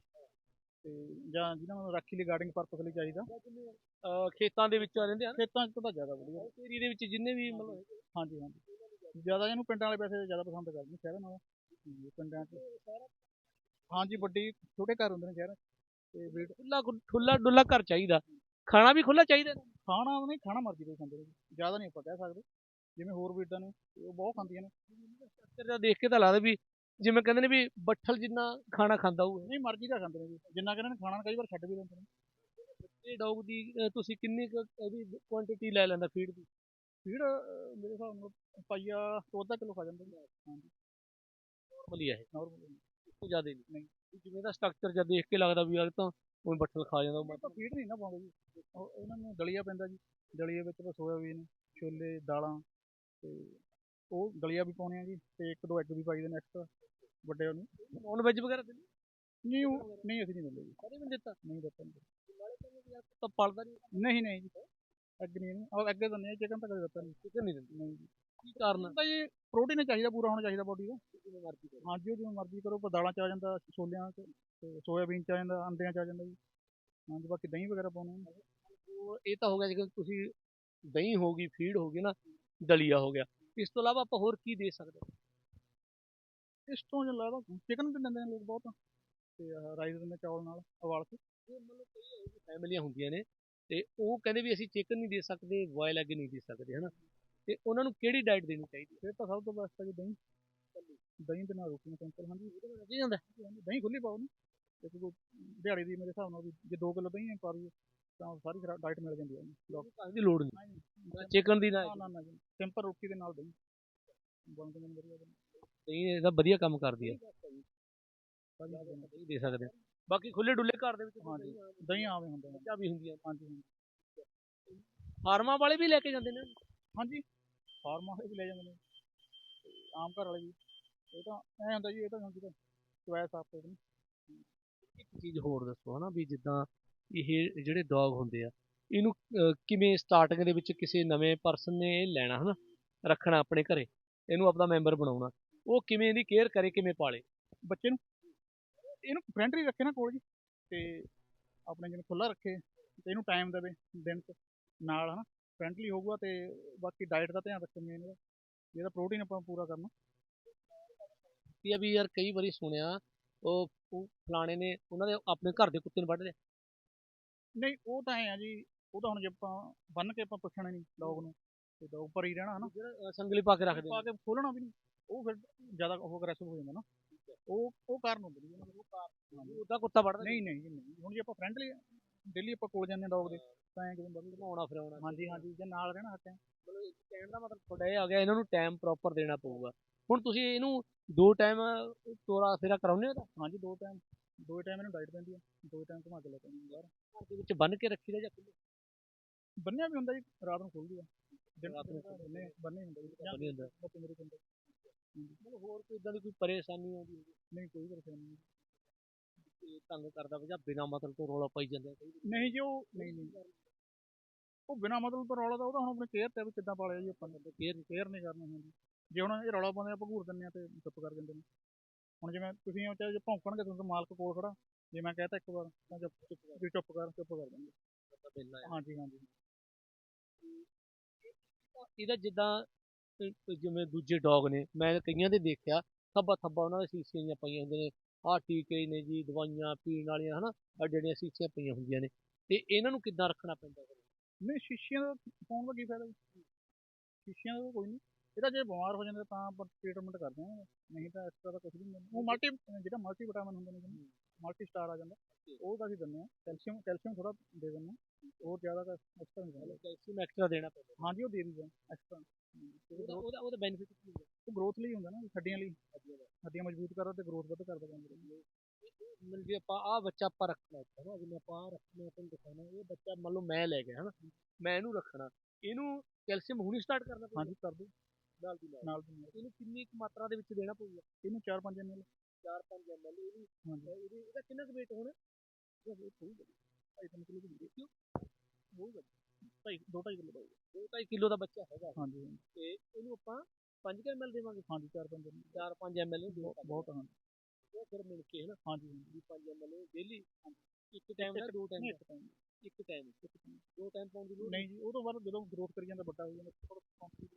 ਤੇ ਜਾਂ ਜਿਨ੍ਹਾਂ ਨੂੰ ਰਾਖੀ ਲਈ ਗਾਰਡਿੰਗ ਪਰਪਸ ਲਈ ਚਾਹੀਦਾ। ਅਹ ਖੇਤਾਂ ਦੇ ਵਿੱਚ ਰਹਿੰਦੇ ਹਨ ਖੇਤਾਂ 'ਚ ਤਾਂ ਜ਼ਿਆਦਾ ਵਧੀਆ। ਏਰੀਆ ਦੇ ਵਿੱਚ ਜਿੰਨੇ ਵੀ ਮਤਲਬ ਹਾਂਜੀ ਹਾਂਜੀ। ਜ਼ਿਆਦਾ ਇਹਨੂੰ ਪਿੰਡਾਂ ਵਾਲੇ ਵੈਸੇ ਜ਼ਿਆਦਾ ਪਸੰਦ ਕਰਦੇ ਨੇ ਸ਼ਹਿਰਾਂ ਨਾਲੋਂ। ਹਾਂਜੀ, ਪਿੰਡਾਂ 'ਚ। ਹਾਂਜੀ ਵੱਡੀ ਛੋਟੇ ਘਰ ਹੁੰਦੇ ਨੇ ਸ਼ਹਿਰਾਂ 'ਚ। ਤੇ ਵੇਟ ਖੁੱਲਾ ਖੁੱਲਾ ਡੁੱਲਾ ਘਰ ਚਾਹੀਦਾ। ਖਾਣਾ ਵੀ ਖੁੱਲਾ ਚਾਹੀਦਾ। ਖਾਣਾ ਨਹੀਂ ਖਾਣਾ ਮਰਜ਼ੀ ਦੇ ਖਾਂਦੇ ਨੇ। ਜੀ। ਜ਼ਿਆਦਾ ਨਹੀਂ ਆਪਾਂ ਕਹਿ ਸਕਦੇ। ਜਿਵੇਂ ਹੋਰ ਬੀਡਾਂ ਨੇ ਉਹ ਬਹੁਤ ਖਾਂਦੀਆਂ ਨੇ। structure ਜਿਹਾ ਦੇਖ ਕੇ ਤਾਂ ਲੱਗਦਾ ਵੀ ਜਿਵੇਂ ਕਹਿੰਦੇ ਨੇ ਵੀ ਬੱਠਲ ਜਿੰਨਾ ਖਾਣਾ ਖਾਂਦਾ ਹੋਊ ਨਹੀਂ ਮਰਜ਼ੀ ਦਾ ਖਾਂਦੇ ਨੇ ਜੀ। ਜਿੰਨਾ ਕਿ ਇਹਨਾਂ ਨੇ ਖਾਣਾ ਕਈ ਵਾਰ ਛੱਡ ਵੀ ਦਿੰਦੇ ਨੇ। ਇਹ ਡੌਗ ਦੀ ਅਹ ਤੁਸੀਂ ਕਿੰਨੀ ਕੁ ਇਹਦੀ ਕੁਆਂਟੀਟੀ ਲੈ ਲੈਂਦਾ ਫੀਡ ਦੀ? ਫੀਡ ਮੇਰੇ ਹਿਸਾਬ ਨਾਲ ਪਾਈਆ ਤੋਂ ਅੱਧਾ ਕਿਲੋ ਖਾ ਜਾਂਦੇ ਨੇ ਹਾਂਜੀ ਨਾਰਮਲੀ ਹੈ ਨਾਰਮਲ ਇਸ ਤੋਂ ਜ਼ਿਆਦਾ ਨਹੀਂ। ਨਹੀਂ। ਜਿਵੇਂ ਦਾ ਸਟਰਕਚਰ ਜਿਹਾ ਦੇਖ ਕੇ ਲੱਗਦਾ ਵੀ ਯਾਰ ਤਾਂ ਉਹ ਬੱਠਲ ਖਾ ਜਾਂਦਾ ਉਹ ਆਪਾਂ ਫੀਡ ਨਹੀਂ ਨਾ ਪਾਉਂਦੇ ਜੀ। ਉਹ ਇਹਨਾਂ ਨੂੰ ਦਲੀਆ ਪੈਂਦਾ ਜੀ। ਦਲੀਏ ਵਿੱਚ ਆਪਾਂ ਸੋਇਆਬੀਨ ਛੋਲੇ ਦਾਲਾਂ ਤੇ ਉਹ ਦਲੀਆ ਵੀ ਪਾਉਣੇ ਆ ਜੀ ਤੇ ਇੱਕ ਦੋ ਐਗ ਵੀ ਪਾਈਦੇ ਨੇ ਐਕਸਟਰਾ ਵੱਡੇ ਉਹਨੂੰ। ਨੌਨ ਵੈਜ ਵਗੈਰਾ ਤੇ ਨਹੀਂ ਨਹੀਂ ਉਹ ਨਹੀਂ ਅਸੀਂ ਨਹੀਂ ਦਿੰਦੇ ਜੀ। ਕਦੇ ਵੀ ਨੀ ਦਿੱਤਾ? ਨਹੀਂ ਦਿੱਤਾ ਨਹੀਂ ਤਾਂ ਪਲਦਾ ਨਹੀਂ? ਨਹੀਂ ਨਹੀਂ ਜੀ। ਐਗ ਨਹੀਂ ਇਹਨੂੰ ਉਹ ਐਗ ਦਿੰਦੇ ਆ ਚਿਕਨ ਤਾਂ ਕਦੇ ਦਿੱਤਾ ਨਹੀਂ। ਕਿਤੇ ਨਹੀਂ ਦਿੰਦੇ। ਨਹੀਂ ਜੀ। ਕੀ ਕਾਰਨ ਤਾਂ ਜੀ ਪ੍ਰੋਟੀਨ ਚਾਹੀਦਾ ਪੂਰਾ ਹੋਣਾ ਚਾਹੀਦਾ ਬੋਡੀ ਦਾ। ਜਿਵੇਂ ਮਰਜ਼ੀ ਕਰੋ। ਹਾਂਜੀ ਉਹ ਜਿਵੇਂ ਮਰਜ਼ੀ ਕਰੋ ਪਰ ਦਾਲਾਂ ਚ ਆ ਜਾਂਦਾ ਛੋਲਿਆਂ ਚ ਤੇ ਸੋਇਆਬੀਨ ਚ ਆ ਜਾਂਦਾ ਅੰਡਿਆਂ ਚ ਆ ਜਾਂਦਾ ਜੀ। ਹਾਂਜੀ ਬਾਕੀ ਦਹੀਂ ਵਗੈਰਾ ਪਾਉਣੇ ਆ। ਉਹ ਇਹ ਤਾਂ ਹੋ ਗਿਆ ਜਿਵੇਂ ਤੁਸੀਂ ਦਹੀਂ ਹੋ ਗਈ ਫੀਡ ਹੋ ਗਈ ਨਾ ਦਲੀਆ ਹੋ ਗਿਆ। ਇਸ ਤੋਂ ਇਲਾਵਾ ਆਪਾਂ ਹੋਰ ਕੀ ਦੇ ਸਕਦੇ ਹਾਂ? ਇਸ ਤੋਂ ਜੋ ਲੱਗਦਾ ਚਿਕਨ ਵੀ ਦਿੰਦੇ ਨੇ ਲੋਕ ਬਹੁਤ। ਤੇ ਰਾਈਸ ਦਿੰਦੇ ਚੌਲ ਨਾਲ ਉਬਾਲ ਕੇ। ਇਹ ਮਤਲਬ ਕਈ ਫੈਮਲੀਆਂ ਹੁੰਦੀਆਂ ਨੇ ਤੇ ਉਹ ਕਹਿੰਦੇ ਵੀ ਅਸੀਂ ਚਿਕਨ ਨਹੀਂ ਦੇ ਸਕਦੇ ਬੋਇਲ ਐਗ ਨਹੀਂ ਦੇ ਸਕਦੇ ਹਨਾ? ਤੇ ਉਹਨਾਂ ਨੂੰ ਕਿਹੜੀ ਡਾਈਟ ਦੇਣੀ ਚਾਹੀਦੀ? ਫਿਰ ਤਾਂ ਸਭ ਤੋਂ ਬੈਸਟ ਹੈ ਜੀ ਦਹੀਂ। ਦਹੀਂ ਦੇ ਨਾਲ ਰੋਟੀਆਂ ਸਿੰਪਲ ਹਾਂਜੀ। ਕੀ ਜਾਂਦਾ ਹਾਂਜੀ, ਦਹੀਂ ਖੁੱਲੀ ਪਾਓ ਨਾ ਕੋਈ ਦਿਹਾੜੀ ਦੀ ਮੇਰੇ ਹਿਸਾਬ ਨਾਲ ਵੀ ਜੇ 2 ਕਿਲੋ ਦਹੀਂ ਪਾ ਦਈਏ। ਤਾਂ ਸਾਰੀ ਡਾਈਟ ਮਿਲ ਜਾਂਦੀ ਹੈ ਦੀ ਲੋੜ ਨਹੀਂ। ਚਿਕਨ ਦੀ ਨਾ ਨਾ ਨਾ ਨਾ ਜੀ। ਸਿੰਪਲ ਰੋਟੀ ਦੇ ਨਾਲ ਦਹੀਂ। ਬਣ ਜਾਂਦੇ ਨੇ ਵਧੀਆ ਦਹੀਂ ਇਹਦਾ ਵਧੀਆ ਕੰਮ ਕਰਦੀ ਹੈ। ਦਹੀਂ ਦੇ ਸਕਦੇ। ਹਾਂ। ਬਾਕੀ ਖੁੱਲੇ ਡੁੱਲੇ ਘਰ ਦੇ ਵਿੱਚ ਹਾਂਜੀ ਦਹੀਂ ਆਵੇਂ ਹੁੰਦਾ ਹੈ ਚੀਜ਼ਾਂ ਵੀ ਹੁੰਦੀਆਂ। ਹਾਂਜੀ ਹਾਂਜੀ ਫਾਰਮਾਂ ਵਾਲੇ ਵੀ ਲੈ ਕੇ ਜਾਂਦੇ ਨੇ। ਹਾਂਜੀ ਫਾਰਮ ਵਾਲੇ ਵੀ ਲੈ ਜਾਂਦੇ ਨੇ। ਤੇ ਆਮ ਘਰ ਵਾਲੇ ਵੀ। ਇਹ ਤਾਂ ਐ ਹੁੰਦਾ ਜੀ ਇਹ ਤਾਂ ਹੁਣ ਚੁਆਇਸ ਆਪੇ ਦੀ ਇੱਕ ਚੀਜ਼ ਹੋਰ ਦੱਸੋ ਹਨਾ ਵੀ ਜਿੱਦਾਂ ਇਹ ਜਿਹੜੇ ਡੌਗ ਹੁੰਦੇ ਆ, ਇਹਨੂੰ ਕਿਵੇਂ ਸਟਾਰਟਿੰਗ ਦੇ ਵਿੱਚ ਕਿਸੇ ਨਵੇਂ ਪਰਸਨ ਨੇ ਇਹ ਲੈਣਾ ਹਨਾ, ਰੱਖਣਾ ਆਪਣੇ ਘਰੇ, ਇਹਨੂੰ ਆਪਣਾ ਮੈਂਬਰ ਬਣਾਉਣਾ, ਉਹ ਕਿਵੇਂ ਇਹਦੀ ਕੇਅਰ ਕਰੇ, ਕਿਵੇਂ ਪਾਲੇ। ਬੱਚੇ ਨੂੰ ਇਹਨੂੰ ਫਰੈਂਡਲੀ ਰੱਖੇ ਨਾ ਕੋਲ ਜੀ, ਤੇ ਆਪਣੇ ਜਿਵੇਂ ਖੁੱਲਾ ਰੱਖੇ, ਤੇ ਇਹਨੂੰ ਟਾਈਮ ਦੇਵੇ, ਦਿਨ ਚ ਨਾਲ ਹਨਾ ਫਰੈਂਡਲੀ ਹੋਊਗਾ ਤੇ ਬਾਕੀ ਡਾਈਟ ਦਾ ਧਿਆਨ ਰੱਖਣੀ ਇਹਦਾ ਇਹਦਾ ਪ੍ਰੋਟੀਨ ਆਪਾਂ ਪੂਰਾ ਕਰਨਾ। ਇਹ ਵੀ ਯਾਰ ਕਈ ਵਾਰੀ ਸੁਣਿਆ, ਉਹ ਉਹ ਫਲਾਣੇ ਨੇ, ਉਹਨਾਂ ਦੇ ਆਪਣੇ ਘਰ ਦੇ ਕੁੱਤੇ ਨੂੰ ਵੱਢ ਲਿਆ। ਨਹੀਂ ਉਹ ਤਾਂ ਐ ਆ ਜੀ ਉਹ ਤਾਂ ਹੁਣ ਜੇ ਆਪਾਂ ਬੰਨ ਕੇ ਆਪਾਂ ਪੁੱਛਣਾ ਨਹੀਂ ਡੌਗ ਨੂੰ ਤੇ ਡੌਗ ਪਰ ਹੀ ਰਹਿਣਾ ਹਨਾ। ਜਿਹੜਾ ਸੰਗਲੀ ਪਾ ਕੇ ਰੱਖਦੇ ਪਾ ਕੇ ਖੋਲਣਾ ਵੀ ਨਹੀਂ ਉਹ ਫਿਰ ਜ਼ਿਆਦਾ ਉਹ ਅਗਰੈਸਿਵ ਹੋ ਜਾਂਦਾ ਨਾ। ਉਹ ਉਹ ਕਾਰਨ ਹੁੰਦੇ ਨੇ ਉਹ ਕਾਰਨ। ਉਹਦਾ ਕੁੱਤਾ ਵੱਢਦਾ ਨਹੀਂ ਨਹੀਂ ਨਹੀਂ ਹੁਣ ਜੇ ਆਪਾਂ ਫਰੈਂਡਲੀ ਡੇਲੀ ਆਪਾਂ ਕੋਲ ਜਾਂਦੇ ਡੌਗ ਦੇ ਤਾਂ ਐ ਕਿਵੇਂ ਬਦਲ ਘੁਮਾਉਣਾ ਫਿਰਾਉਣਾ। ਹਾਂਜੀ ਹਾਂਜੀ ਜੇ ਨਾਲ ਰਹਿਣਾ ਹੱਥ ਮਤਲਬ ਕਹਿਣ ਦਾ ਮਤਲਬ ਤੁਹਾਡਾ ਇਹ ਆ ਗਿਆ ਇਹਨਾਂ ਨੂੰ ਟਾਈਮ ਪ੍ਰੋਪਰ ਦੇਣਾ ਪਊਗਾ। ਹੁਣ ਤੁਸੀਂ ਇਹਨੂੰ ਦੋ ਟਾਈਮ ਤੋਰਾ ਫੇਰਾ ਕਰਾਉਂਦੇ ਹੋ ਤਾਂ? ਹਾਂਜੀ ਦੋ ਟਾਈਮ ਦੋ ਟਾਈਮ ਇਹਨੂੰ ਡਾਈਟ ਪੈਂਦੀ ਆ ਦੋ ਟਾਈਮ ਘੁਮਾ ਕੇ ਲੈ ਕੇ ਆਉਂਦੇ ਬਾਹਰ। ਘਰ ਦੇ ਵਿੱਚ ਬੰਨ ਕੇ ਰੱਖੀਦਾ ਜਾਂ ਖੁੱਲ੍ਹੇ? ਬੰਨਿਆ ਵੀ ਹੁੰਦਾ ਜੀ ਰਾਤ ਨੂੰ ਖੁੱਲਦੀ ਆ। ਦਿਨ ਰਾਤ ਨੂੰ ਬੰਨੇ ਬੰਨੇ ਹੁੰਦਾ ਜੀ। ਜਾਂ ਬੰਨ੍ਹੇ ਹੁੰਦਾ। ਬੱਚੇ ਮੇਰੇ ਕੋਲ ਮਤਲਬ ਹੋਰ ਕੋਈ ਇਦਾਂ ਦੀ ਕੋਈ ਪਰੇਸ਼ਾਨੀ ਆਉਂਦੀ ਹੋਵੇ ਨਹੀਂ ਕੋਈ ਪਰੇਸ਼ਾਨੀ ਨਹੀਂ। ਤੇ ਤੰਗ ਕਰਦਾ ਵਜਾ ਬਿਨਾਂ ਮਤਲਬ ਤੋਂ ਰੌਲਾ ਪਾਈ ਜਾਂਦੇ ਕਈ ਵਾਰੀ। ਨਹੀਂ ਜੀ ਉਹ ਨਹੀਂ ਨਹੀਂ। ਉਹ ਬਿਨਾ ਮਤਲਬ ਤੋਂ ਰੌਲਾ ਤਾਂ ਹੁਣ ਆਪਣੇ ਕੇਅਰ ਤੇ ਆ ਵੀ ਕਿੱਦਾਂ ਪਾਲਿਆ ਜੀ ਆਪਾਂ। ਨੇ ਕੇਅਰ ਕੇਅਰ ਨਹੀਂ ਕਰਨੀ ਹੁੰਦੀ ਜੇ ਹੁਣ ਇਹ ਰੌਲਾ ਪਾਉਂਦੇ ਆਪਾਂ ਘੂਰ ਦਿੰਦੇ ਆ ਤੇ ਚੁੱਪ ਕਰ ਜਾਂਦੇ ਨੇ। ਹੁਣ ਜਿਵੇਂ ਤੁਸੀਂ ਉਹ ਚਾਹੇ ਭੌਂਕਣਗੇ ਤੁਹਾਨੂੰ ਮਾਲਕ ਕੋਲ ਖੜਾ ਜੇ ਮੈਂ ਕਹਤਾ ਇੱਕ ਵਾਰ ਤਾਂ ਚੁੱਪ ਚੁੱਪ ਕਰ ਚੁੱਪ ਕਰ ਚੁੱਪ ਆ। ਹਾਂਜੀ ਹਾਂਜੀ ਇਹਦਾ ਜਿੱਦਾਂ ਜਿਵੇਂ ਦੂਜੇ ਡੌਗ ਨੇ ਮੈਂ ਕਈਆਂ ਦੇ ਦੇਖਿਆ ਥੱਬਾ ਥੱਬਾ ਉਹਨਾਂ ਦੇ ਸੀਸੀਆਂ ਜਿਹੀਆਂ ਪਈਆਂ ਹੁੰਦੀਆਂ ਨੇ ਆਹ ਟੀਕੇ ਨੇ ਜੀ ਦਵਾਈਆਂ ਪੀਣ ਵਾਲੀਆਂ ਹਨਾ ਆਹ ਜਿਹੜੀਆਂ ਸੀਸੀਆਂ ਪਈਆਂ ਹੁੰਦੀਆਂ ਨੇ ਤੇ ਇਹਨਾਂ ਨੂੰ ਕਿੱਦਾਂ ਰੱਖਣਾ ਪੈਂਦਾ? ਨਹੀਂ ਸ਼ੀਸ਼ੀਆਂ ਦਾ ਪਾਉਣ ਦਾ ਕੀ ਫਾਇਦਾ ਸ਼ੀਸ਼ੀਆਂ ਦਾ ਕੋਈ ਨਹੀਂ ਇਹ ਤਾਂ ਜੇ ਬਿਮਾਰ ਹੋ ਜਾਂਦੇ ਤਾਂ ਆਪਾਂ ਟ੍ਰੀਟਮੈਂਟ ਕਰਦੇ ਹਾਂ। ਨਹੀਂ ਤਾਂ ਇਸ ਤਰ੍ਹਾਂ ਦਾ ਕੁਝ ਨਹੀਂ ਉਹ ਮਲਟੀ ਜਿਹੜਾ ਮਲਟੀ ਵਿਟਾਮਿਨ ਹੁੰਦੇ ਨੇ ਮਲਟੀ ਸਟਾਰ ਆ ਜਾਂਦਾ ਉਹ ਤਾਂ ਅਸੀਂ ਦਿੰਦੇ ਆ ਕੈਲਸ਼ੀਅਮ ਕੈਲਸ਼ੀਅਮ ਥੋੜਾ ਦੇ ਦਿੰਦੇ ਆ ਉਹ ਜ਼ਿਆਦਾ ਐਕਸਟਰਾ ਨਹੀਂ ਦਿੰਦੇ। ਕੈਲਸ਼ੀਅਮ ਐਕਸਟਰਾ ਦੇਣਾ ਪੈਂਦਾ। ਹਾਂਜੀ ਉਹ ਦੇ ਦਿੰਦੇ ਐਕਸਟਰਾ ਉਹਦਾ ਉਹਦਾ ਉਹਦਾ ਬੈਨੀਫਿਟ ਕੀ ਹੁੰਦਾ? ਉਹ ਗਰੋਥ ਲਈ ਹੁੰਦਾ ਨਾ ਹੱਡੀਆਂ ਲਈ। ਹੱਡੀਆਂ ਮਜ਼ਬੂਤ ਕਰਦਾ ਤੇ ਗਰੋਥ ਵੱਧ ਕਰਦਾ ਬੰਦੇ ਦੀ ਮਤਲਬ ਜੇ ਆਪਾਂ ਆਹ ਬੱਚਾ ਆਪਾਂ ਰੱਖਣਾ ਹੈ ਨਾ ਜਿਵੇਂ ਆਪਾਂ ਰੱਖਣਾ ਤੁਹਾਨੂੰ ਦਿਖਾਉਣਾ ਇਹ ਬੱਚਾ ਮੰਨ ਲਓ ਮੈਂ ਲੈ ਗਿਆ ਹਨਾ। ਮੈਂ ਇਹਨੂੰ ਰੱਖਣਾ। ਇਹਨੂੰ ਕੈਲਸ਼ੀਅਮ ਹੁਣੀ ਸਟਾਰਟ ਕਰਨਾ ਹਾਂਜੀ ਕਰ ਦਿਓ। ਨਾਲ ਦੀ ਨਾਲ। ਨਾਲ ਦੀ ਨਾਲ। ਇਹਨੂੰ ਕਿੰਨੀ ਕੁ ਮਾਤਰਾ ਦੇ ਵਿੱਚ ਦੇਣਾ ਪਊਗਾ? ਇਹਨੂੰ 4-5 ml 4-5 ml ਹਾਂਜੀ। ਇਹਦੀ ਇਹਦਾ ਕਿੰਨਾ ਕੁ weight ਹੋਣਾ? ਇਹਦਾ weight ਹੋਊਗਾ 2.5 ਕਿਲੋ ਦੀ ਕਿਉਂ? ਹੋਊਗਾ 2.5 2.5 ਕਿਲੋ ਦਾ ਹੋਊਗਾ। 2.5 ਕਿਲੋ ਦਾ ਬੱਚਾ ਹੈਗਾ। ਹਾਂਜੀ ਤੇ ਇਹਨੂੰ ਆਪਾਂ 5 ml ਦੇਵਾਂਗੇ। ਹਾਂਜੀ 4-5 ml 4-5 ml ਨੂੰ ਬਹੁਤ ਹਾਂ ਉਹ ਫਿਰ ਮਿਲ ਕੇ ਹਨਾ ਹਾਂਜੀ ਹਾਂਜੀ। ਵੀ 5 ml ਡੇਲੀ ਇੱਕ ਟਾਈਮ ਦਾ ਦੋ। ਟਾਈਮ ਇੱਕ ਟਾਈਮ ਦੋ ਟਾਈਮ ਪਾਉਣ ਦੀ ਲੋੜ ਨਹੀਂ ਜੀ ਉਹ ਤੋਂ ਬਾਅਦ ਜਦੋਂ ਗਰੋਥ ਕਰੀ ਜਾਂਦਾ ਵੱਡਾ ਹੋ ਜਾਂਦਾ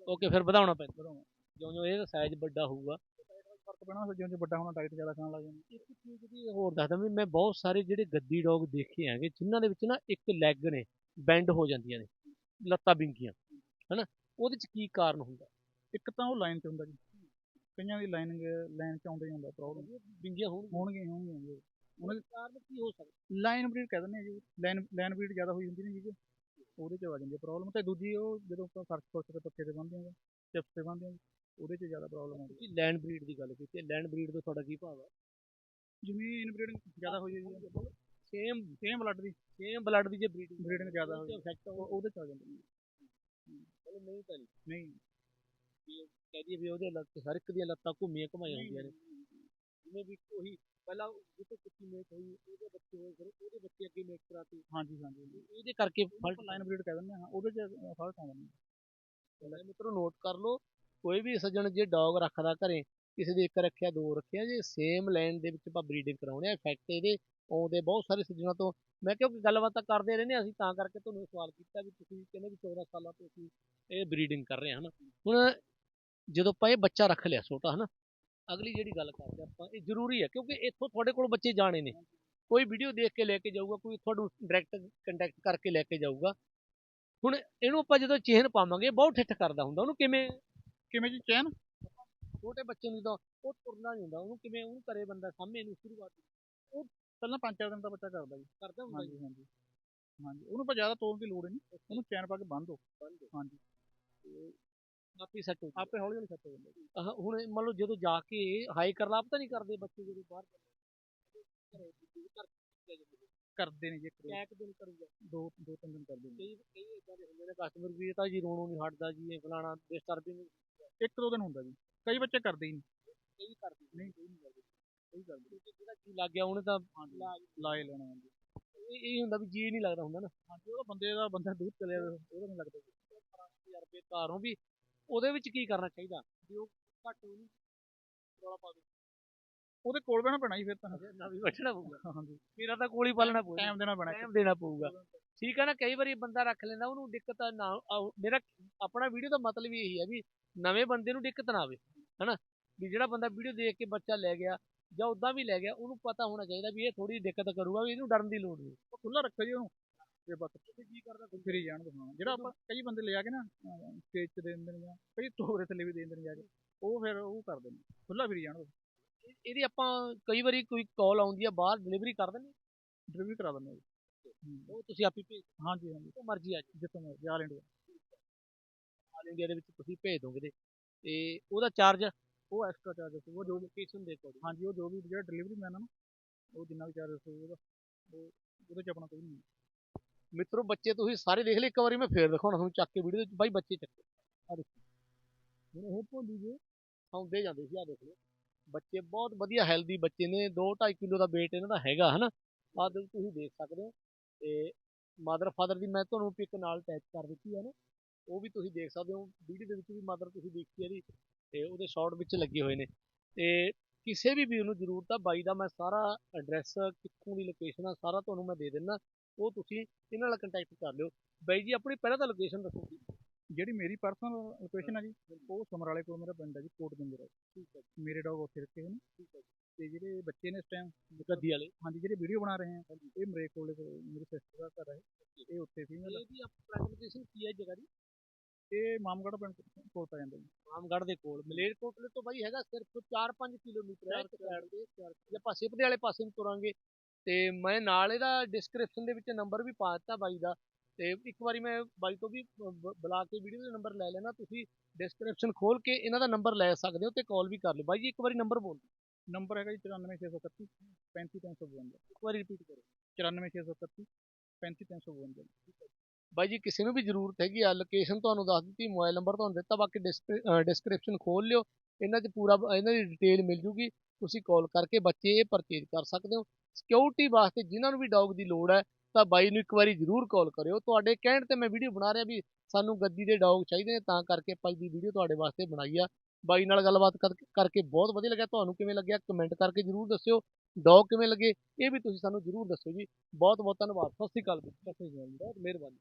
ਓਕੇ ਫਿਰ ਵਧਾਉਣਾ ਪੈਂਦਾ। ਵਧਾਉਣਾ। ਜਿਉਂ ਜਿਉਂ ਇਹਦਾ ਸਾਈਜ਼ ਵੱਡਾ ਹੋਊਗਾ। ਫ਼ਰਕ ਪੈਣਾ ਫਿਰ ਜਿਉਂ ਜਿਉਂ ਵੱਡਾ ਹੋਣਾ ਡਾਈਟ ਜ਼ਿਆਦਾ ਖਾਣ ਲੱਗ ਜਾਂਦਾ ਇੱਕ ਚੀਜ਼ ਦੀ ਹੋਰ ਦੱਸਦਾ ਵੀ ਮੈਂ ਬਹੁਤ ਸਾਰੇ ਜਿਹੜੇ ਗੱਦੀ ਡੌਗ ਦੇਖੇ ਹੈਗੇ ਜਿਨ੍ਹਾਂ ਦੇ ਵਿੱਚ ਨਾ ਇੱਕ ਲੈਗ ਨੇ ਬੈਂਡ ਹੋ ਜਾਂਦੀਆਂ ਨੇ ਲੱਤਾਂ ਵਿੰਗੀਆਂ ਹਨਾ? ਉਹਦੇ ਚ ਕੀ ਕਾਰਨ ਹੁੰਦਾ? ਇੱਕ ਤਾਂ ਉਹ ਲਾਈਨ 'ਚ ਹੁੰਦਾ ਜੀ। ਕਈਆਂ ਦੀ ਲਾਈਨਿੰਗ ਲਾਈਨ 'ਚ ਆਉਂਦਾ ਹੁੰਦਾ ਪ੍ਰੋਬਲਮ ਵਿੰਗੀਆਂ ਹੋਣ ਹੋਣਗੇ ਹੋਣਗੇ ਜੀ। ਉਹਨਾਂ ਦੇ ਕਾਰਨ ਕੀ ਹੋ ਸਕਦਾ। ਲਾਈਨ ਬਰੀਡ ਕਹਿ ਦਿੰਦੇ ਆ ਜੀ। ਲਾਈਨ ਲਾਈਨ ਬਰੀਡ ਜ਼ਿਆਦਾ ਹੋਈ ਹੁੰਦੀ ਨੇ ਜੀ ਉਹਦੇ 'ਚ ਆ ਜਾਂਦੀ ਹੈ ਪ੍ਰੋਬਲਮ ਤੇ ਦੂਜੀ ਉਹ ਜਦੋਂ ਆਪਾਂ ਫਰਸ਼ ਫੁਰਸ਼ ਤੇ ਪੱਕੇ ਤੇ ਬੰਨ੍ਹਦੇ ਹਾਂ ਚਿਪਸ ਤੇ ਬੰਨ੍ਹਦੇ ਹਾਂ ਉਹਦੇ 'ਚ ਜ਼ਿਆਦਾ ਪ੍ਰੋਬਲਮ ਆਉਂਦੀ ਤੁਸੀਂ ਲੈਂਡ ਬਰੀਡ ਦੀ ਗੱਲ ਕੀਤੀ ਲੈਂਡ ਬਰੀਡ ਤੋਂ ਤੁਹਾਡਾ ਕੀ ਭਾਵ ਹੈ? ਜਿਵੇਂ ਇਨਬਰੀਡਿੰਗ ਜ਼ਿਆਦਾ ਹੋਈ ਹੈ ਜੀ ਸੇਮ ਸੇਮ ਬਲੱਡ ਦੀ ਸੇਮ ਬਲੱਡ ਦੀ ਜੇ ਬਰੀਡਿੰਗ ਬਰੀਡਿੰਗ ਜ਼ਿਆਦਾ ਹੋਈ ਇਫੈਕਟ ਉਹ- ਉਹਦੇ 'ਚ ਆ ਜਾਂਦੀ ਹੈ ਮਤਲਬ ਨਹੀਂ ਤਾਂ ਨਹੀਂ। ਨਹੀਂ। ਕਹਿ ਦਈਏ ਵੀ ਉਹਦੇ ਲੱਤ ਹਰ ਇੱਕ ਦੀਆਂ ਲੱਤਾਂ ਘੁੰਮੀਆਂ ਘਮਾਈਆਂ ਹੁੰਦੀਆਂ ਨੇ। ਜਿਵੇਂ ਵੀ ਉਹੀ ਪਹਿਲਾਂ ਜਿੱਥੇ ਕੁੱਤੀ ਮੇਟ ਹੋਈ ਉਹਦੇ ਬੱਚੇ ਹੋਏ ਫਿਰ ਉਹਦੇ ਬੱਚੇ ਅੱਗੇ ਮੇਟ ਕਰਾਤੀ। ਹਾਂਜੀ ਹਾਂਜੀ ਇਹਦੇ ਕਰਕੇ ਫਲਟ ਲਾਈਨ ਬਰੀਡ ਕਹਿ ਦਿੰਦੇ ਹਾਂ ਉਹਦੇ 'ਚ ਫਲਟ ਆਉਂਦਾ ਨਹੀਂ ਲੈ ਮਿੱਤਰੋ ਨੋਟ ਕਰ ਲਓ ਕੋਈ ਵੀ ਸੱਜਣ ਜੇ ਡੌਗ ਰੱਖਦਾ ਘਰੇ ਕਿਸੇ ਦੇ ਇੱਕ ਰੱਖਿਆ ਦੋ ਰੱਖਿਆ ਜੇ ਸੇਮ ਲਾਈਨ ਦੇ ਵਿੱਚ ਆਪਾਂ ਬਰੀਡਿੰਗ ਕਰਾਉਣੇ ਆ ਇਫੈਕਟ ਇਹਦੇ ਆਉਂਦੇ ਬਹੁਤ ਸਾਰੇ ਸੱਜਣਾ ਤੋਂ। ਮੈਂ ਕਿਉਂਕਿ ਗੱਲਬਾਤ ਤਾਂ ਕਰਦੇ ਰਹਿੰਦੇ ਹਾਂ ਅਸੀਂ ਤਾਂ ਕਰਕੇ ਤੁਹਾਨੂੰ ਇਹ ਸਵਾਲ ਕੀਤਾ ਵੀ ਤੁਸੀਂ ਕਹਿੰਦੇ ਵੀ 14 ਸਾਲਾਂ ਤੋਂ ਅਸੀਂ ਇਹ ਬਰੀਡਿੰਗ ਕਰ ਰਹੇ ਹਾਂ ਹਨਾ। ਹੁਣ ਜਦੋਂ ਆਪਾਂ ਇਹ ਬੱਚਾ ਰੱਖ ਲਿਆ ਛੋਟਾ ਹਨਾ ਅਗਲੀ ਜਿਹੜੀ ਗੱਲ ਕਰਦੇ ਆਪਾਂ ਇਹ ਜ਼ਰੂਰੀ ਹੈ ਕਿਉਂਕਿ ਇੱਥੋਂ ਤੁਹਾਡੇ ਕੋਲ ਬੱਚੇ ਜਾਣੇ ਨੇ। ਕੋਈ ਵੀਡੀਓ ਦੇਖ ਕੇ ਲੈ ਕੇ ਜਾਊਗਾ ਕੋਈ ਤੁਹਾਨੂੰ ਡਾਇਰੈਕਟ ਕੰਟੈਕਟ ਕਰਕੇ ਲੈ ਕੇ ਜਾਊਗਾ। ਹੁਣ ਇਹਨੂੰ ਆਪਾਂ ਜਦੋਂ ਚਿਹਨ ਪਾਵਾਂਗੇ ਬਹੁਤ ਠਿੱਠ ਕਰਦਾ ਹੁੰਦਾ ਉਹਨੂੰ ਕਿਵੇਂ? ਕਿਵੇਂ ਜੀ ਚੈਨ ਛੋਟੇ ਬੱਚੇ ਨੂੰ ਤਾਂ ਉਹ ਤੁਰਨਾ ਨਹੀਂ ਹੁੰਦਾ ਉਹਨੂੰ ਕਿਵੇਂ ਉਹਨੂੰ ਕਰੇ ਬੰਦਾ ਸਾਹਮਣੇ ਨੂੰ ਸ਼ੁਰੂਆਤ ਪਹਿਲਾਂ ਪੰਜ ਚਾਰ ਦਿਨ ਦਾ ਬੱਚਾ ਕਰਦਾ ਜੀ। ਕਰਦਾ ਹੁੰਦਾ ਜੀ। ਹਾਂਜੀ। ਹਾਂਜੀ ਹਾਂਜੀ ਉਹਨੂੰ ਪਰ ਜ਼ਿਆਦਾ ਤੋੜਨ ਦੀ ਲੋੜ ਨਹੀਂ। ਉਹਨੂੰ ਚੈਨ ਪਾ ਕੇ ਬੰਨ ਦਿਓ ਹਾਂਜੀ। ਆਪੀ ਸੈੱਟ ਹੋ ਆਪੇ ਹੌਲੀ ਹੌਲੀ ਸੈੱਟ ਹੋ ਜਾਂਦਾ ਜੀ ਆਹ ਹੁਣ ਮੰਨ ਲਓ ਜਦੋਂ ਜਾ ਕੇ ਹਾਈ ਕਰ ਲਾਪ ਤਾਂ ਨਹੀਂ ਕਰਦੇ ਬੱਚੇ ਜਦੋਂ ਬਾਹਰ ਕਰਦੇ ਨੇ ਜੀ ਇੱਕ ਦਿਨ ਕਰੂਗਾ। ਦੋ ਦੋ ਤਿੰਨ ਦਿਨ ਕਰਦੇ ਨੇ। ਕਈ ਕਈ ਇਦਾਂ ਦੇ ਹੁੰਦੇ ਨੇ ਕਸਟਮਰ ਵੀ ਇਹ ਤਾਂ ਜੀ ਰੋਣੋਂ ਨਹੀਂ ਹਟਦਾ ਜੀ ਇਹ ਫਲਾਣਾ ਡਿਸਟਰਬਿੰਗ ਇੱਕ ਦੋ ਦਿਨ ਹੁੰਦਾ ਜੀ। ਕਈ ਬੱਚੇ ਕਰਦੇ ਹੀ ਨਹੀਂ। ਕਈ ਕਰਦੇ ਨਹੀਂ ਕੋਈ ਨਹੀਂ ਕਰਦੇ। ਕਈ ਕਰਦੇ ਜਿਹੜਾ ਕੀ ਲੱਗ ਗਿਆ ਉਹਨੇ ਤਾਂ ਲਾਏ ਲੈਣਾ ਹਾਂਜੀ। ਇਹ ਇਹ ਹੁੰਦਾ ਵੀ ਜੀ ਨਹੀਂ ਲੱਗਦਾ ਹੁੰਦਾ ਨਾ। ਹਾਂਜੀ ਉਹਦਾ ਬੰਦੇ ਦਾ ਬੰਦਾ ਦੂਰ ਚਲਿਆ ਉਹਦਾ ਨਹੀਂ ਲੱਗਦਾ। ਜੀ। ਤਜਰਬੇ ਕਾਰੋਂ ਵੀ ਉਹਦੇ ਵਿੱਚ ਕੀ ਕਰਨਾ ਚਾਹੀਦਾ? ਵੀ ਉਹ ਘੱਟ ਉਹਨੂੰ ਰੌਲਾ ਪਾਵੇ ਉਹਦੇ ਕੋਲ ਬਹਿਣਾ ਪੈਣਾ ਜੀ ਫਿਰ ਤਾਂ। ਨਾ ਵੀ ਬੈਠਣਾ ਪਊਗਾ। ਹਾਂਜੀ। ਮੇਰਾ ਤਾਂ ਕੋਲ ਹੀ ਪਾਲਣਾ ਪਊਗਾ ਟਾਈਮ ਦੇਣਾ ਪੈਣਾ। ਟਾਈਮ ਦੇਣਾ ਪਊਗਾ। ਠੀਕ ਹੈ ਨਾ ਕਈ ਵਾਰੀ ਬੰਦਾ ਰੱਖ ਲੈਂਦਾ ਉਹਨੂੰ ਦਿੱਕਤ ਨਾ ਮੇਰਾ ਆਪਣਾ ਵੀਡੀਓ ਦਾ ਮਤਲਬ ਹੀ ਇਹੀ ਹੈ ਵੀ ਨਵੇਂ ਬੰਦੇ ਨੂੰ ਦਿੱਕਤ ਨਾ ਆਵੇ ਹਨਾ? ਵੀ ਜਿਹੜਾ ਬੰਦਾ ਵੀਡੀਓ ਦੇਖ ਕੇ ਬੱਚਾ ਲੈ ਗਿਆ ਜਾਂ ਉਦਾਂ ਵੀ ਲੈ ਗਿਆ ਉਹਨੂੰ ਪਤਾ ਹੋਣਾ ਚਾਹੀਦਾ ਵੀ ਇਹ ਥੋੜੀ ਦਿੱਕਤ ਕਰੂਗਾ ਵੀ ਇਹਨੂੰ ਡਰਨ ਦੀ ਲੋੜ ਨਹੀਂ। ਉਹ ਖੁੱਲਾ ਰੱਖੋ ਜੀ ਉਹਨੂੰ। ਤੇ ਬਾਕੀ ਤੁਸੀਂ ਕੀ ਕਰਦਾ ਕੋਈ ਫਰੀ ਜਾਣ ਦਿਖਾਉਣਾ ਜਿਹੜਾ ਆਪਾਂ ਕਈ ਬੰਦੇ ਲਿਆ ਕੇ ਨਾ ਸਟੇਜ ਤੇ ਦੇ ਦਿੰਦੇ ਕਈ ਤੋਰੇ ਥੱਲੇ ਵੀ ਦੇ ਦਿੰਦੇ ਕੇ ਉਹ ਫਿਰ ਉਹ ਕਰਦੇ ਨੇ। ਖੁੱਲਾ ਫਿਰੀ ਜਾਣ ਇਹਦੀ ਆਪਾਂ ਕਈ ਵਾਰੀ ਕੋਈ ਕਾਲ ਆਉਂਦੀ ਆ ਬਾਹਰ ਡਿਲੀਵਰੀ ਕਰ ਦਿੰਦੇ ਡਿਲੀਵਰੀ ਕਰਾ ਦਿੰਦੇ ਉਹ ਤੁਸੀਂ ਆਪੀ ਭੇਜ ਹਾਂਜੀ ਹਾਂਜੀ। ਤੋਂ ਮਰਜ਼ੀ ਆ ਜੀ ਜਿੱਥੋਂ ਮਰਜ਼ੀ ਆਲ ਇੰਡੀਆ। ਆਲ ਇੰਡੀਆ ਦੇ ਵਿੱਚ ਤੁਸੀਂ ਭੇਜ ਦੋਗੇ ਤੇ ਤੇ ਉਹਦਾ ਚਾਰਜ ਉਹ ਐਕਸਟਰਾ ਚਾਰਜ ਉਹ ਜੋ ਲੋਕੇਸ਼ਨ ਦੇ ਕੋਲ ਹਾਂਜੀ ਉਹ ਜੋ ਵੀ ਜਿਹੜਾ ਡਿਲੀਵਰੀ ਮੈਨ ਆ ਨਾ ਉਹ ਜਿੰਨਾ ਵੀ ਚਾਰਜ ਹੋਊਗਾ ਉਹਦਾ ਉਹਦੇ ਚ ਆਪਣਾ ਕੋਈ ਨਹੀਂ। ਹੈ ਮਿੱਤਰੋ ਬੱਚੇ ਤੁਸੀਂ ਸਾਰੇ ਦੇਖ ਲਏ ਇੱਕ ਵਾਰੀ ਮੈਂ ਫੇਰ ਦਿਖਾਉਣਾ ਤੁਹਾਨੂੰ, ਚੱਕ ਕੇ ਵੀਡੀਓ ਵਿੱਚ। ਬਾਈ ਬੱਚੇ ਚੱਕੇ ਆ ਦੇਖੋ। ਹੁਣ ਇਹ ਭੋਲੀ ਜੇ ਆਉਂਦੇ ਜਾਂਦੇ ਸੀ ਆ ਦੇਖ ਲਓ। ਬੱਚੇ ਬਹੁਤ ਵਧੀਆ ਹੈਲਦੀ ਬੱਚੇ ਨੇ 2.5 ਕਿਲੋ ਦਾ weight ਇਹਨਾਂ ਦਾ ਹੈਗਾ, ਹਨਾ? ਆਹ ਦੇ ਤੁਸੀਂ ਦੇਖ ਸਕਦੇ ਹੋ। ਤੇ ਮਦਰ ਫਾਦਰ ਦੀ ਮੈਂ ਤੁਹਾਨੂੰ ਪਿਕ ਨਾਲ ਅਟੈਚ ਕਰ ਦਿੱਤੀ ਹੈ ਨਾ, ਉਹ ਵੀ ਤੁਸੀਂ ਦੇਖ ਸਕਦੇ ਹੋ। ਵੀਡੀਓ ਦੇ ਵਿੱਚ ਵੀ ਮਦਰ ਤੁਸੀਂ ਦੇਖੀ ਇਹਦੀ, ਤੇ ਉਹਦੇ ਸ਼ਾਰਟ ਵਿੱਚ ਲੱਗੇ ਹੋਏ ਨੇ। ਤੇ ਕਿਸੇ ਵੀ ਵੀਰ ਨੂੰ ਜ਼ਰੂਰਤ ਆ, ਬਾਈ ਦਾ ਮੈਂ ਸਾਰਾ ਐਡਰੈਸ ਕਿੱਥੋਂ ਦੀ ਲੋਕੇਸ਼ਨ ਆ, ਸਾਰਾ ਤੁਹਾਨੂੰ ਮੈਂ ਦੇ ਦਿੰਦਾ ਉਹ ਤੁਸੀਂ ਇਹਨਾਂ ਨਾਲ ਕੰਟੈਕਟ ਕਰ ਲਿਓ। ਬਾਈ ਜੀ ਆਪਣੀ ਪਹਿਲਾਂ ਤਾਂ ਲੋਕੇਸ਼ਨ ਦੱਸੋ। ਜੀ ਜਿਹੜੀ ਮੇਰੀ ਪਰਸਨਲ ਲੋਕੇਸ਼ਨ ਹੈ ਜੀ। ਉਹ ਸਮਰਾਲੇ ਕੋਲ ਮੇਰਾ ਪਿੰਡ ਹੈ ਜੀ ਕੋਟ ਜੰਗਰ ਠੀਕ ਹੈ ਮੇਰੇ ਡੌਗ ਉੱਥੇ ਰੱਖੇ ਹੋਏ ਨੇ। ਠੀਕ ਹੈ ਤੇ ਜਿਹੜੇ ਬੱਚੇ ਨੇ ਇਸ ਟਾਈਮ ਗੱਦੀ ਵਾਲੇ। ਹਾਂਜੀ ਜਿਹੜੇ ਵੀਡੀਓ ਬਣਾ ਰਹੇ ਆ ਇਹ ਮਰੇ ਕੋਲੇ ਮੇਰੀ ਸਿਸਟਰ ਦਾ ਘਰ ਹੈ ਇਹ। ਉੱਥੇ ਸੀ। ਇਹਦੀ ਆਪਣੀ ਲੋਕੇਸ਼ਨ ਕੀ ਹੈ ਜਗ੍ਹਾ ਦੀ ਇਹ ਮਾਮਗੜ੍ਹ ਪਿੰਡ ਕੋਲ ਪੈ ਜਾਂਦਾ ਜੀ। ਰਾਮਗੜ੍ਹ ਦੇ ਕੋਲ। ਮਲੇਰਕੋਟਲੇ ਤੋਂ ਬਾਈ ਹੈਗਾ ਸਿਰਫ 4-5 ਕਿਲੋਮੀਟਰ ਹੈ ਇੱਕ ਸਾਈਡ ਦੇ ਜੇ ਆਪਾਂ ਸਿਪਦੇ ਵਾਲੇ ਪਾਸੇ ਨੂੰ ਤੁਰਾਂਗੇ ਤੇ ਮੈਂ ਨਾਲ ਇਹਦਾ ਡਿਸਕ੍ਰਿਪਸ਼ਨ ਦੇ ਵਿੱਚ ਨੰਬਰ ਵੀ ਪਾ ਦਿੱਤਾ ਬਾਈ ਦਾ ਤੇ ਇੱਕ ਵਾਰੀ ਮੈਂ ਬਾਈ ਤੋਂ ਵੀ ਬੁਲਾ ਕੇ ਵੀਡੀਓ ਦਾ ਨੰਬਰ ਲੈ ਲੈਣਾ ਤੁਸੀਂ ਡਿਸਕ੍ਰਿਪਸ਼ਨ ਖੋਲ ਕੇ ਇਹਨਾਂ ਦਾ ਨੰਬਰ ਲੈ ਸਕਦੇ ਹੋ ਤੇ ਕਾਲ ਵੀ ਕਰ ਲਿਓ। ਬਾਈ ਜੀ ਇੱਕ ਵਾਰੀ ਨੰਬਰ ਬੋਲ ਦਿਓ। ਨੰਬਰ ਹੈਗਾ ਜੀ 94631 35352 ਇੱਕ ਵਾਰੀ ਰਿਪੀਟ ਕਰੋ। 94631 35352 ਬਾਈ ਜੀ ਕਿਸੇ ਨੂੰ ਵੀ ਜ਼ਰੂਰਤ ਹੈਗੀ ਆ ਲੋਕੇਸ਼ਨ ਤੁਹਾਨੂੰ ਦੱਸ ਦਿੱਤੀ ਮੋਬਾਈਲ ਨੰਬਰ ਤੁਹਾਨੂੰ ਦਿੱਤਾ ਬਾਕੀ ਡਿਸਕ੍ਰਿਪਸ਼ਨ ਖੋਲ ਲਿਓ। ਇਹਨਾਂ 'ਚ ਪੂਰਾ ਇਹਨਾਂ ਦੀ ਡਿਟੇਲ ਮਿਲ ਜੂਗੀ। ਤੁਸੀਂ ਕਾਲ ਕਰਕੇ ਬੱਚੇ ਇਹ ਪਰਚੇਜ ਕਰ ਸਕਦੇ ਹੋ। ਸਿਕਿਉਰਿਟੀ ਵਾਸਤੇ ਜਿਨ੍ਹਾਂ ਨੂੰ ਵੀ ਡੌਗ ਦੀ ਲੋੜ ਹੈ ਤਾਂ ਬਾਈ ਨੂੰ ਇੱਕ ਵਾਰੀ ਜ਼ਰੂਰ ਕਾਲ ਕਰਿਓ। ਤੁਹਾਡੇ ਕਹਿਣ ਤੇ ਮੈਂ ਵੀਡੀਓ ਬਣਾ ਰਿਹਾ ਵੀ ਸਾਨੂੰ ਗੱਦੀ ਦੇ ਡੌਗ ਚਾਹੀਦੇ ਨੇ ਤਾਂ ਕਰਕੇ ਆਪਾਂ ਦੀ ਵੀਡੀਓ ਤੁਹਾਡੇ ਵਾਸਤੇ ਬਣਾਈ ਆ। ਬਾਈ ਨਾਲ ਗੱਲਬਾਤ ਕਰ- ਕਰਕੇ ਬਹੁਤ ਵਧੀਆ ਲੱਗਿਆ। ਤੁਹਾਨੂੰ ਕਿਵੇਂ ਲੱਗਿਆ ਕਮੈਂਟ ਕਰਕੇ ਜ਼ਰੂਰ ਦੱਸਿਓ। ਡੌਗ ਕਿਵੇਂ ਲੱਗੇ ਇਹ ਵੀ ਤੁਸੀਂ ਸਾਨੂੰ ਜ਼ਰੂਰ ਦੱਸਿਓ ਜੀ। ਬਹੁਤ ਬਹੁਤ ਧੰਨਵਾਦ। ਸਤਿ ਸ਼੍ਰੀ ਅਕਾਲ ਜੀ। ਸਤਿ ਸ਼੍ਰੀ ਅਕਾਲ ਬਹੁਤ ਮਿਹਰਬਾਨੀ।